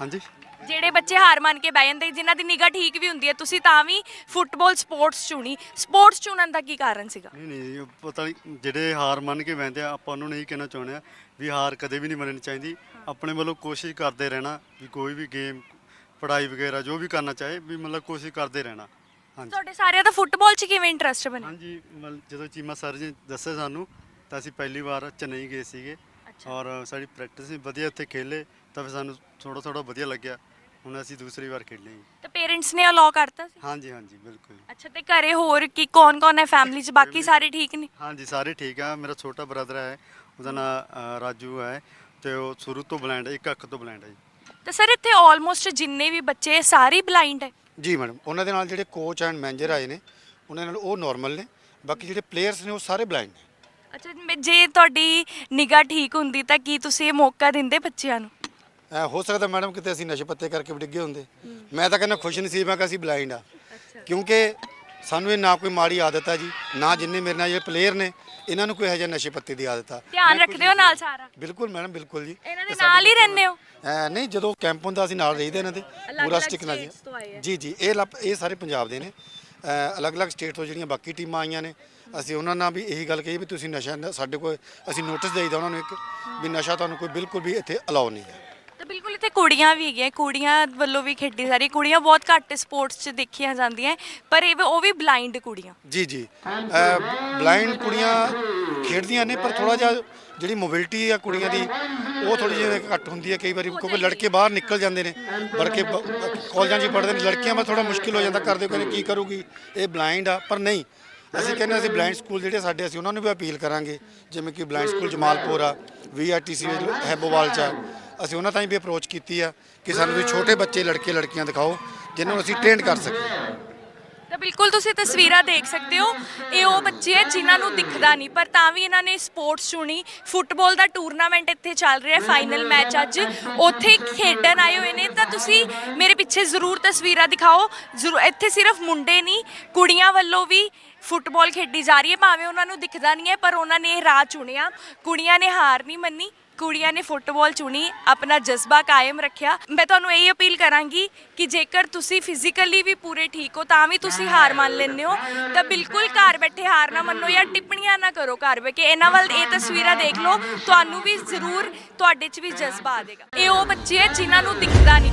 ਹਾਂਜੀ। ਜਿਹੜੇ ਬੱਚੇ ਹਾਰ ਮੰਨ ਕੇ ਬਹਿ ਜਾਂਦੇ ਜਿਨ੍ਹਾਂ ਦੀ ਨਿਗਾਹ ਠੀਕ ਵੀ ਹੁੰਦੀ ਹੈ ਤੁਸੀਂ ਤਾਂ ਵੀ ਫੁੱਟਬਾਲ ਸਪੋਰਟਸ ਚੁਣੀ। ਸਪੋਰਟਸ ਚੁਣਨ ਦਾ ਕੀ ਕਾਰਨ ਸੀਗਾ? ਨਹੀਂ ਨਹੀਂ ਪਤਾ ਨਹੀਂ ਜਿਹੜੇ ਹਾਰ ਮੰਨ ਕੇ ਬਹਿੰਦੇ ਆ ਆਪਾਂ ਉਹਨੂੰ ਨਹੀਂ ਕਹਿਣਾ ਚਾਹੁੰਦੇ ਆ ਵੀ ਹਾਰ ਕਦੇ ਵੀ ਨਹੀਂ ਮੰਨਣੀ ਚਾਹੀਦੀ। ਆਪਣੇ ਵੱਲੋਂ ਕੋਸ਼ਿਸ਼ ਕਰਦੇ ਰਹਿਣਾ ਵੀ ਕੋਈ ਵੀ ਗੇਮ ਪੜ੍ਹਾਈ ਵਗੈਰਾ ਜੋ ਵੀ ਕਰਨਾ ਚਾਹੇ ਵੀ ਮਤਲਬ ਕੋਸ਼ਿਸ਼ ਕਰਦੇ ਰਹਿਣਾ। ਹਾਂਜੀ। ਤੁਹਾਡੇ ਸਾਰਿਆਂ ਦਾ ਫੁੱਟਬਾਲ 'ਚ ਕਿਵੇਂ ਇੰਟਰਸਟ ਬਣਿਆ? ਹਾਂਜੀ ਮਤਲਬ ਜਦੋਂ ਚੀਮਾ ਸਰ ਜੀ ਦੱਸਿਆ ਸਾਨੂੰ ਤਾਂ ਅਸੀਂ ਪਹਿਲੀ ਵਾਰ ਚੇਨਈ ਗਏ ਸੀਗੇ। ਔਰ ਸਾਡੀ ਪ੍ਰੈਕਟਿਸ ਵੀ ਵਧੀਆ ਉੱਥੇ ਖੇਲੇ। ਤਾਂ ਫਿਰ ਸਾਨੂੰ ਥੋੜਾ ਥੋੜਾ ਵਧੀਆ ਲੱਗਿਆ। ਹੁਣ ਅਸੀਂ ਦੂਸਰੀ ਵਾਰ ਖੇਲੇ ਜੀ। ਤੇ ਪੇਰੈਂਟਸ ਨੇ ਅਲਾਉ ਕਰਤਾ ਸੀ? ਹਾਂਜੀ ਹਾਂਜੀ ਬਿਲਕੁਲ ਅੱਛਾ ਤੇ ਘਰੇ ਹੋਰ ਕੀ ਕੌਣ ਕੌਣ ਹੈ ਫੈਮਿਲੀ 'ਚ? ਬਾਕੀ ਸਾਰੇ ਠੀਕ ਨੇ? ਹਾਂਜੀ ਸਾਰੇ ਠੀਕ ਆ। ਮੇਰਾ ਛੋਟਾ ਬ੍ਰਦਰ ਹੈ ਉਹਦਾ ਨਾਮ ਰਾਜੂ ਹੈ ਤੇ ਉਹ ਸ਼ੁਰੂ ਤੋਂ ਬਲਾਈਂਡ ਹੈ ਇੱਕ ਅੱਖ ਤੋਂ ਬਲਾਈਂਡ ਹੈ ਜੀ। ਤੇ ਸਰ ਇੱਥੇ ਆਲਮੋਸਟ ਜਿੰਨੇ ਵੀ ਬੱਚੇ ਸਾਰੇ ਬਲਾਈਂਡ ਹੈ? ਜੀ ਮੈਡਮ ਉਹਨਾਂ ਦੇ ਨਾਲ ਜਿਹੜੇ ਕੋਚ ਐਂਡ ਮੈਨੇਜਰ ਆਏ ਨੇ ਉਹਨਾਂ ਨਾਲ ਉਹ ਨਾਰਮਲ ਨੇ। ਬਾਕੀ ਜਿਹੜੇ ਪਲੇਅਰਸ ਨੇ ਉਹ ਸਾਰੇ ਬਲਾਈਂਡ ਨੇ। ਅੱਛਾ ਮੈਂ- ਜੇ ਤੁਹਾਡੀ ਨਿਗਾਹ ਠੀਕ ਹੁੰਦੀ ਤਾਂ ਕੀ ਤੁਸੀਂ ਇਹ ਮੌਕਾ ਦਿੰਦੇ ਬੱਚਿਆਂ ਨੂੰ? ਐ ਹੋ ਸਕਦਾ ਮੈਡਮ ਕਿਤੇ ਅਸੀਂ ਨਸ਼ੇ ਪੱਤੇ ਕਰਕੇ ਵੀ ਡਿੱਗੇ ਹੁੰਦੇ। ਮੈਂ ਤਾਂ ਕਹਿੰਦਾ ਖੁਸ਼ ਨਸੀਬ ਹਾਂ ਕਿ ਅਸੀਂ ਬਲਾਈਂਡ ਆ। ਕਿਉਂਕਿ ਸਾਨੂੰ ਇਹ ਨਾ ਕੋਈ ਮਾੜੀ ਆਦਤ ਆ ਜੀ ਨਾ ਜਿੰਨੇ ਮੇਰੇ ਨਾਲ ਜਿਹੜੇ ਪਲੇਅਰ ਨੇ ਇਹਨਾਂ ਨੂੰ ਕੋਈ ਇਹੋ ਜਿਹਾ ਨਸ਼ੇ ਪੱਤੇ ਦੀ ਆਦਤ ਆ। ਧਿਆਨ ਰੱਖਦੇ ਹੋ ਨਾਲ ਸਾਰਾ? ਬਿਲਕੁਲ ਮੈਡਮ ਬਿਲਕੁਲ ਜੀ। ਇਹਨਾਂ ਦੇ ਨਾਲ ਹੀ ਰਹਿੰਦੇ ਹੋ? ਐ ਨਹੀਂ ਜਦੋਂ ਕੈਂਪ ਹੁੰਦਾ ਅਸੀਂ ਨਾਲ ਰਹੀਦੇ ਇਹਨਾਂ ਦੇ। ਪੂਰਾ ਸਟਿਕ ਨਾਲ ਆ। ਜੀ ਜੀ ਇਹ ਲੱਭ- ਇਹ ਸਾਰੇ ਪੰਜਾਬ ਦੇ ਨੇ। ਅ, ਅਲੱਗ-ਅਲੱਗ ਸਟੇਟ ਤੋਂ ਜਿਹੜੀਆਂ ਬਾਕੀ ਟੀਮਾਂ ਆਈਆਂ ਨੇ ਅਸੀਂ ਉਹਨਾਂ ਨਾਲ ਵੀ ਇਹੀ ਗੱਲ ਕਹੀ ਵੀ ਤੁਸੀਂ ਨਸ਼ਾ ਨਾ- ਸਾਡੇ ਕੋਲ ਅਸੀਂ ਨੋਟਿਸ ਦੇਈਦਾ ਉਹਨਾਂ ਨੂੰ ਇੱਕ ਵੀ ਨਸ਼ਾ ਤੁਹਾਨੂੰ ਕੋਈ ਬਿਲਕੁਲ ਵੀ ਇੱਥੇ ਅਲਾਉ ਨਹੀਂ ਹੈ। ਤਾਂ ਬਿਲਕੁਲ ਇੱਥੇ ਕੁੜੀਆਂ ਵੀ ਹੈਗੀਆਂ, ਕੁੜੀਆਂ ਵੱਲੋਂ ਵੀ ਖੇਡੀ ਸਾਰੀ ਕੁੜੀਆਂ ਬਹੁਤ ਘੱਟ ਸਪੋਰਟਸ 'ਚ ਦੇਖੀਆਂ ਜਾਂਦੀਆਂ ਪਰ ਇਹ ਉਹ ਵੀ ਬਲਾਈਂਡ ਕੁੜੀਆਂ। ਜੀ ਜੀ। ਬਲਾਈਂਡ ਕੁੜੀਆਂ ਖੇਡਦੀਆਂ ਨੇ, ਪਰ ਥੋੜਾ ਜਿਹਾ ਜਿਹੜੀ ਮੋਬਿਲਿਟੀ ਆ ਕੁੜੀਆਂ ਦੀ, ਉਹ ਥੋੜੀ ਜਿਹੀ ਘੱਟ ਹੁੰਦੀ ਹੈ ਕਈ ਵਾਰੀ, ਕਿਉਂਕਿ ਲੜਕੇ ਬਾਹਰ ਨਿਕਲ ਜਾਂਦੇ ਨੇ ਲੜਕੇ ਬ- ਕਾਲਜਾਂ 'ਚ ਹੀ ਪੜ੍ਹਦੇ ਨੇ, ਲੜਕੀਆਂ ਦਾ ਥੋੜਾ ਮੁਸ਼ਕਿਲ ਹੋ ਜਾਂਦਾ, ਕਰਦੇ ਕਹਿੰਦੇ ਕੀ ਕਰੂਗੀ, ਇਹ ਬਲਾਈਂਡ ਆ, ਪਰ ਨਹੀਂ, ਅਸੀਂ ਕਹਿੰਦੇ ਅਸੀਂ ਬਲਾਈਂਡ ਸਕੂਲ ਜਿਹੜੇ ਸਾਡੇ, ਅਸੀਂ ਉਹਨਾਂ ਨੂੰ ਵੀ ਅਪੀਲ ਕਰਾਂਗੇ, ਜਿਵੇਂ ਕਿ ਬਲਾਈਂਡ ਸਕੂਲ ਜਮਾਲਪੁਰ ਆ ਵੀਆਰਟੀਸੀ ਹੈਬੋਵਾਲ ਚ ਆ ਅਸੀਂ ਉਹਨਾਂ ਤਾਈਂ ਵੀ ਅਪਰੋਚ ਕੀਤੀ ਆ ਕਿ ਸਾਨੂੰ ਵੀ ਛੋਟੇ ਬੱਚੇ, ਲੜਕੇ, ਲੜਕੀਆਂ ਦਿਖਾਓ, ਜਿਨ੍ਹਾਂ ਨੂੰ ਅਸੀਂ ਟ੍ਰੇਨ ਕਰ ਸਕੀਏ। ਤਾਂ ਬਿਲਕੁਲ ਤੁਸੀਂ ਤਸਵੀਰਾਂ ਦੇਖ ਸਕਦੇ ਹੋ। ਇਹ ਉਹ ਬੱਚੇ ਹੈ ਜਿਨ੍ਹਾਂ ਨੂੰ ਦਿਖਦਾ ਨਹੀਂ, ਪਰ ਤਾਂ ਵੀ ਇਹਨਾਂ ਨੇ ਸਪੋਰਟਸ ਚੁਣੀ। ਫੁੱਟਬਾਲ ਦਾ ਟੂਰਨਾਮੈਂਟ ਇੱਥੇ ਚੱਲ ਰਿਹਾ ਫਾਈਨਲ ਮੈਚ ਅੱਜ। ਉੱਥੇ ਖੇਡਣ ਆਏ ਹੋਏ ਨੇ। ਤਾਂ ਤੁਸੀਂ ਮੇਰੇ ਪਿੱਛੇ ਜ਼ਰੂਰ ਤਸਵੀਰਾਂ ਦਿਖਾਓ। ਜ਼ਰੂਰ, ਇੱਥੇ ਸਿਰਫ ਮੁੰਡੇ ਨਹੀਂ, ਕੁੜੀਆਂ ਵੱਲੋਂ ਵੀ ਫੁੱਟਬਾਲ ਖੇਡੀ ਜਾ ਰਹੀ ਹੈ। ਭਾਵੇਂ ਉਹਨਾਂ ਨੂੰ ਦਿਖਦਾ ਨਹੀਂ ਹੈ, ਪਰ ਉਹਨਾਂ ਨੇ ਇਹ ਰਾਹ ਚੁਣਿਆ। ਕੁੜੀਆਂ ਨੇ ਹਾਰ ਨਹੀਂ ਮੰਨੀ। ਕੁੜੀਆਂ ਨੇ ਫੁੱਟਬਾਲ ਚੁਣੀ, ਆਪਣਾ ਜਜ਼ਬਾ ਕਾਇਮ ਰੱਖਿਆ। ਮੈਂ ਤੁਹਾਨੂੰ ਇਹੀ ਅਪੀਲ ਕਰਾਂਗੀ ਕਿ ਜੇਕਰ ਤੁਸੀਂ ਫਿਜ਼ੀਕਲੀ ਵੀ ਪੂਰੇ ਠੀਕ ਹੋ, ਤਾਂ ਵੀ ਤੁਸੀਂ ਹਾਰ ਮੰਨ ਲੈਂਦੇ ਹੋ। ਤਾਂ ਬਿਲਕੁਲ ਘਰ ਬੈਠੇ ਹਾਰ ਨਾ ਮੰਨੋ ਜਾਂ ਟਿੱਪਣੀਆਂ ਨਾ ਕਰੋ ਘਰ ਬੈ ਕੇ। ਇਹਨਾਂ ਵੱਲ ਇਹ ਤਸਵੀਰਾਂ ਦੇਖ ਲਓ, ਤੁਹਾਨੂੰ ਵੀ ਜ਼ਰੂਰ ਤੁਹਾਡੇ 'ਚ ਵੀ ਜਜ਼ਬਾ ਆ ਜਾਏਗਾ ਇਹ ਉਹ ਬੱਚੇ ਹੈ ਜਿਨ੍ਹਾਂ ਨੂੰ ਦਿਖਦਾ ਨਹੀਂ।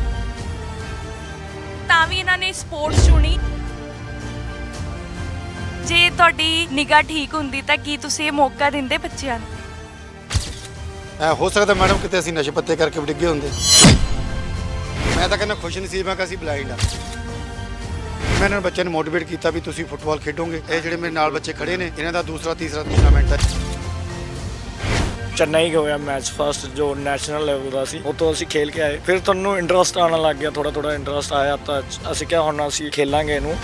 ਤਾਂ ਵੀ ਇਹਨਾਂ ਨੇ ਸਪੋਰਟਸ ਚੁਣੀ। ਜੇ ਤੁਹਾਡੀ ਨਿਗਾਹ ਠੀਕ ਹੁੰਦੀ ਤਾਂ ਕੀ ਤੁਸੀਂ ਇਹ ਮੌਕਾ ਦਿੰਦੇ ਬੱਚਿਆਂ ਨੂੰ? ਐ ਹੋ ਸਕਦਾ ਮੈਡਮ ਕਿਤੇ ਅਸੀਂ ਨਸ਼ੇ ਪੱਤੇ ਕਰਕੇ ਵੀ ਡਿੱਗੇ ਹੁੰਦੇ। ਮੈਂ ਤਾਂ ਕਹਿੰਦਾ ਖੁਸ਼ ਨਸੀਬ ਹਾਂ ਕਿ ਅਸੀਂ ਬਲਾਈਂਡ ਆ। ਮੈਂ ਇਹਨਾਂ ਨੂੰ ਬੱਚਿਆਂ ਨੂੰ ਮੋਟੀਵੇਟ ਕੀਤਾ ਵੀ ਤੁਸੀਂ ਫੁੱਟਬਾਲ ਖੇਡੋਗੇ। ਇਹ ਜਿਹੜੇ ਮੇਰੇ ਨਾਲ ਬੱਚੇ ਖੜੇ ਨੇ, ਇਹਨਾਂ ਦਾ ਦੂਸਰਾ, ਤੀਸਰਾ ਟੂਰਨਾਮੈਂਟ ਹੈ ਚੇਨਈ ਗਿਆ ਹੋਇਆ ਮੈਚ ਫਸਟ ਜੋ ਨੈਸ਼ਨਲ ਲੈਵਲ ਦਾ ਸੀ ਉਹ ਤੋਂ ਅਸੀਂ ਖੇਲ ਕੇ ਆਏ। ਫਿਰ ਤੁਹਾਨੂੰ ਇੰਟਰਸਟ ਆਉਣ ਲੱਗ ਗਿਆ ਥੋੜਾ ਥੋੜਾ ਇੰਟਰਸਟ ਆਇਆ ਤਾਂ ਅਸੀਂ ਕਿਹਾ ਹੁਣ ਅਸੀਂ ਖੇਲਾਂਗੇ ਇਹਨੂੰ।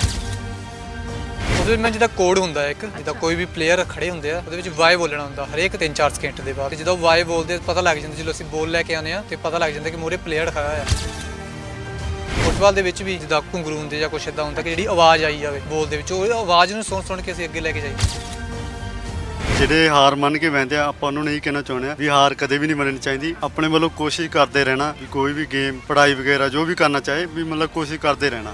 ਉਹਦੇ ਵਿੱਚ ਮੈਂ ਜਿੱਦਾਂ ਕੋਡ ਹੁੰਦਾ ਹੈ ਇੱਕ ਜਿੱਦਾਂ ਕੋਈ ਵੀ ਪਲੇਅਰ ਖੜੇ ਹੁੰਦੇ ਆ ਉਹਦੇ ਵਿੱਚ ਵਾਈ ਬੋਲਣਾ ਹੁੰਦਾ ਹਰੇਕ 3-4 ਸਕਿੰਟ ਦੇ ਬਾਅਦ। ਤੇ ਜਦੋਂ ਵਾਈ ਬੋਲਦੇ ਪਤਾ ਲੱਗ ਜਾਂਦਾ ਜਦੋਂ ਅਸੀਂ ਬੋਲ ਲੈ ਕੇ ਆਉਂਦੇ ਆ ਤੇ ਪਤਾ ਲੱਗ ਜਾਂਦਾ ਕਿ ਮੂਹਰੇ ਪਲੇਅਰ ਖੜਾ ਆ। ਫੁੱਟਬਾਲ ਦੇ ਵਿੱਚ ਵੀ ਜਿੱਦਾਂ ਘੁੰਗਰੂ ਹੁੰਦੇ ਜਾਂ ਕੁਛ ਇਦਾਂ ਹੁੰਦਾ ਕਿ ਜਿਹੜੀ ਆਵਾਜ਼ ਆਈ ਜਾਵੇ ਬੋਲ ਦੇ ਵਿੱਚ ਉਹ ਆਵਾਜ਼ ਨੂੰ ਸੁਣ ਸੁਣ ਕੇ ਅਸੀਂ ਅੱਗੇ ਲੈ ਕੇ ਜਾਈਏ। ਜਿਹੜੇ ਹਾਰ ਮੰਨ ਕੇ ਬਹਿੰਦੇ ਆ ਆਪਾਂ ਉਹਨੂੰ ਨਹੀਂ ਕਹਿਣਾ ਚਾਹੁੰਦੇ ਆ ਵੀ ਹਾਰ ਕਦੇ ਵੀ ਨਹੀਂ ਮੰਨਣੀ ਚਾਹੀਦੀ। ਆਪਣੇ ਵੱਲੋਂ ਕੋਸ਼ਿਸ਼ ਕਰਦੇ ਰਹਿਣਾ ਵੀ ਕੋਈ ਵੀ ਗੇਮ ਪੜ੍ਹਾਈ ਵਗੈਰਾ ਜੋ ਵੀ ਕਰਨਾ ਚਾਹੇ ਵੀ ਮਤਲਬ ਕੋਸ਼ਿਸ਼ ਕਰਦੇ ਰਹਿਣਾ।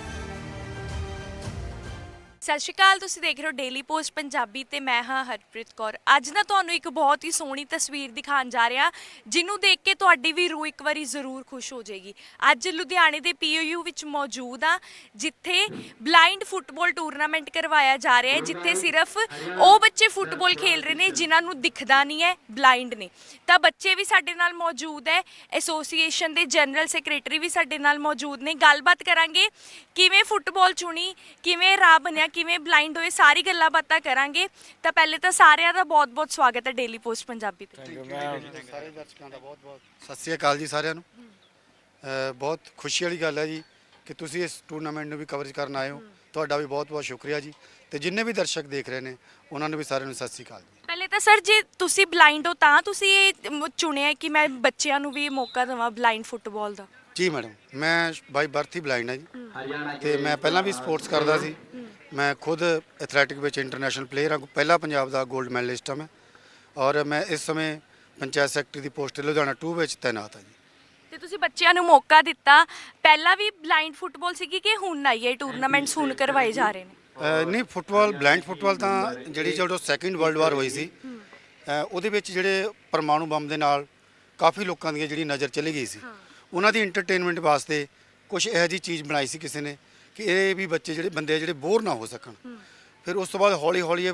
ਸਤਿ ਸ਼੍ਰੀ ਅਕਾਲ, ਤੁਸੀਂ ਦੇਖ ਰਹੇ ਹੋ ਡੇਲੀ ਪੋਸਟ ਪੰਜਾਬੀ ਤੇ ਮੈਂ ਹਾਂ ਹਰਪ੍ਰੀਤ ਕੌਰ। ਅੱਜ ਨਾ ਤੁਹਾਨੂੰ ਇੱਕ ਬਹੁਤ ਹੀ ਸੋਹਣੀ ਤਸਵੀਰ ਦਿਖਾਉਣ ਜਾ ਰਿਹਾ, ਜਿਹਨੂੰ ਦੇਖ ਕੇ ਤੁਹਾਡੀ ਵੀ ਰੂਹ ਇੱਕ ਵਾਰੀ ਜ਼ਰੂਰ ਖੁਸ਼ ਹੋ ਜਾਏਗੀ। ਅੱਜ ਲੁਧਿਆਣੇ ਦੇ ਪੀਓਯੂ ਵਿੱਚ ਮੌਜੂਦ ਆ ਜਿੱਥੇ ਬਲਾਈਂਡ ਫੁੱਟਬਾਲ ਟੂਰਨਾਮੈਂਟ ਕਰਵਾਇਆ ਜਾ ਰਿਹਾ ਹੈ, ਜਿੱਥੇ ਸਿਰਫ ਉਹ ਬੱਚੇ ਫੁੱਟਬਾਲ ਖੇਲ ਰਹੇ ਨੇ, ਜਿਨ੍ਹਾਂ ਨੂੰ ਦਿਖਦਾ ਨਹੀਂ ਹੈ ਬਲਾਈਂਡ ਨੇ। ਤਾਂ ਬੱਚੇ ਵੀ ਸਾਡੇ ਨਾਲ ਮੌਜੂਦ ਹੈ ਐਸੋਸੀਏਸ਼ਨ ਦੇ ਜਨਰਲ ਸੈਕਟਰੀ ਵੀ ਸਾਡੇ ਨਾਲ ਮੌਜੂਦ ਨੇ। ਗੱਲਬਾਤ ਕਰਾਂਗੇ, ਕਿਵੇਂ ਫੁੱਟਬਾਲ ਚੁਣੀ, ਕਿਵੇਂ ਰਾਹ ਬਣਿਆ ਕਿਵੇਂ ਬਲਾਈਂਡ ਹੋਏ ਸਾਰੀ ਗੱਲਾਂ ਬਾਤਾਂ ਕਰਾਂਗੇ। ਤਾਂ ਪਹਿਲੇ ਤਾਂ ਸਾਰਿਆਂ ਦਾ ਬਹੁਤ-ਬਹੁਤ ਸਵਾਗਤ ਹੈ ਡੇਲੀ ਪੋਸਟ ਪੰਜਾਬੀ ਤੇ। ਸਾਰੇ ਦਰਸ਼ਕਾਂ ਦਾ ਬਹੁਤ ਬਹੁਤ। ਸਤਿ ਸ੍ਰੀ ਅਕਾਲ ਜੀ ਸਾਰਿਆਂ ਨੂੰ। ਅ, ਬਹੁਤ ਖੁਸ਼ੀ ਵਾਲੀ ਗੱਲ ਹੈ ਜੀ ਕਿ ਤੁਸੀਂ ਇਸ ਟੂਰਨਾਮੈਂਟ ਨੂੰ ਵੀ ਕਵਰੇਜ ਕਰਨ ਆਏ ਹੋ। ਤੁਹਾਡਾ ਵੀ ਬਹੁਤ ਬਹੁਤ ਸ਼ੁਕਰੀਆ ਜੀ। ਤੇ ਜਿੰਨੇ ਵੀ ਦਰਸ਼ਕ ਦੇਖ ਰਹੇ ਨੇ ਉਹਨਾਂ ਨੂੰ ਵੀ ਸਾਰਿਆਂ ਨੂੰ ਸਤਿ ਸ੍ਰੀ ਅਕਾਲ ਜੀ। ਪਹਿਲੇ ਤਾਂ ਸਰ ਜੇ ਤੁਸੀਂ ਬਲਾਈਂਡ ਹੋ ਤਾਂ ਤੁਸੀਂ ਇਹ ਮ- ਚੁਣਿਆ ਕਿ ਮੈਂ ਬੱਚਿਆਂ ਨੂੰ ਵੀ ਮੌਕਾ ਦੇਵਾਂ ਬਲਾਈਂਡ ਫੁੱਟਬਾਲ ਦਾ? ਜੀ ਮੈਡਮ ਮੈਂ ਬਾਈ ਬਰਥ ਹੀ ਬਲਾਈਂਡ ਹਾਂ ਜੀ। ਤੇ ਮੈਂ ਪਹਿਲਾਂ ਵੀ ਸਪੋਰਟਸ ਕਰਦਾ ਸੀ। ਮੈਂ ਖੁਦ ਐਥਲੈਟਿਕ ਵਿੱਚ ਇੰਟਰਨੈਸ਼ਨਲ ਪਲੇਅਰ ਹਾਂ ਪਹਿਲਾ ਪੰਜਾਬ ਦਾ 골ਡ ਮੈਡਲਿਸਟ ਹਾਂ ਮੈਂ। ਔਰ ਮੈਂ ਇਸ ਸਮੇਂ ਪੰਚਾਇਤ ਸੈਕਟਰੀ ਦੀ ਪੋਸਟ ਲੁਧਿਆਣਾ 2 ਵਿੱਚ ਤਾਇਨਾਤ ਹਾਂ ਜੀ। ਤੇ ਤੁਸੀਂ ਬੱਚਿਆਂ ਨੂੰ ਮੌਕਾ ਦਿੱਤਾ। ਪਹਿਲਾਂ ਵੀ ਬਲਾਈਂਡ ਫੁੱਟਬਾਲ ਸੀਗੀ ਕਿ ਹੁਣ ਆਈ ਹੈ ਟੂਰਨਾਮੈਂਟਸ ਹੁਣ ਕਰਵਾਏ ਜਾ ਰਹੇ ਨੇ। ਨਹੀਂ ਫੁੱਟਬਾਲ ਬਲਾਈਂਡ ਫੁੱਟਬਾਲ ਤਾਂ ਜਿਹੜੀ ਜਦੋਂ ਸੈਕੰਡ ਵਰਲਡ ਵਾਰ ਹੋਈ ਸੀ ਉਹਦੇ ਵਿੱਚ ਜਿਹੜੇ ਪਰਮਾਣੂ ਬੰਬ ਦੇ ਨਾਲ ਕਾਫੀ ਲੋਕਾਂ ਦੀ ਜਿਹੜੀ ਨਜ਼ਰ ਚਲੀ ਗਈ ਸੀ। ਉਹਨਾਂ ਦੀ ਐਂਟਰਟੇਨਮੈਂਟ ਵਾਸਤੇ ਕੁਝ ਇਹੋ ਜਿਹੀ ਚੀਜ਼ ਬਣਾਈ ਸੀ ਕਿਸੇ ਨੇ ਕਿ ਇਹ ਵੀ ਬੱਚੇ ਜਿਹੜੇ ਬੰਦੇ ਆ ਜਿਹੜੇ ਬੋਰ ਨਾ ਹੋ ਸਕਣ। ਫਿਰ ਉਸ ਤੋਂ ਬਾਅਦ ਹੌਲੀ ਹੌਲੀ ਇਹ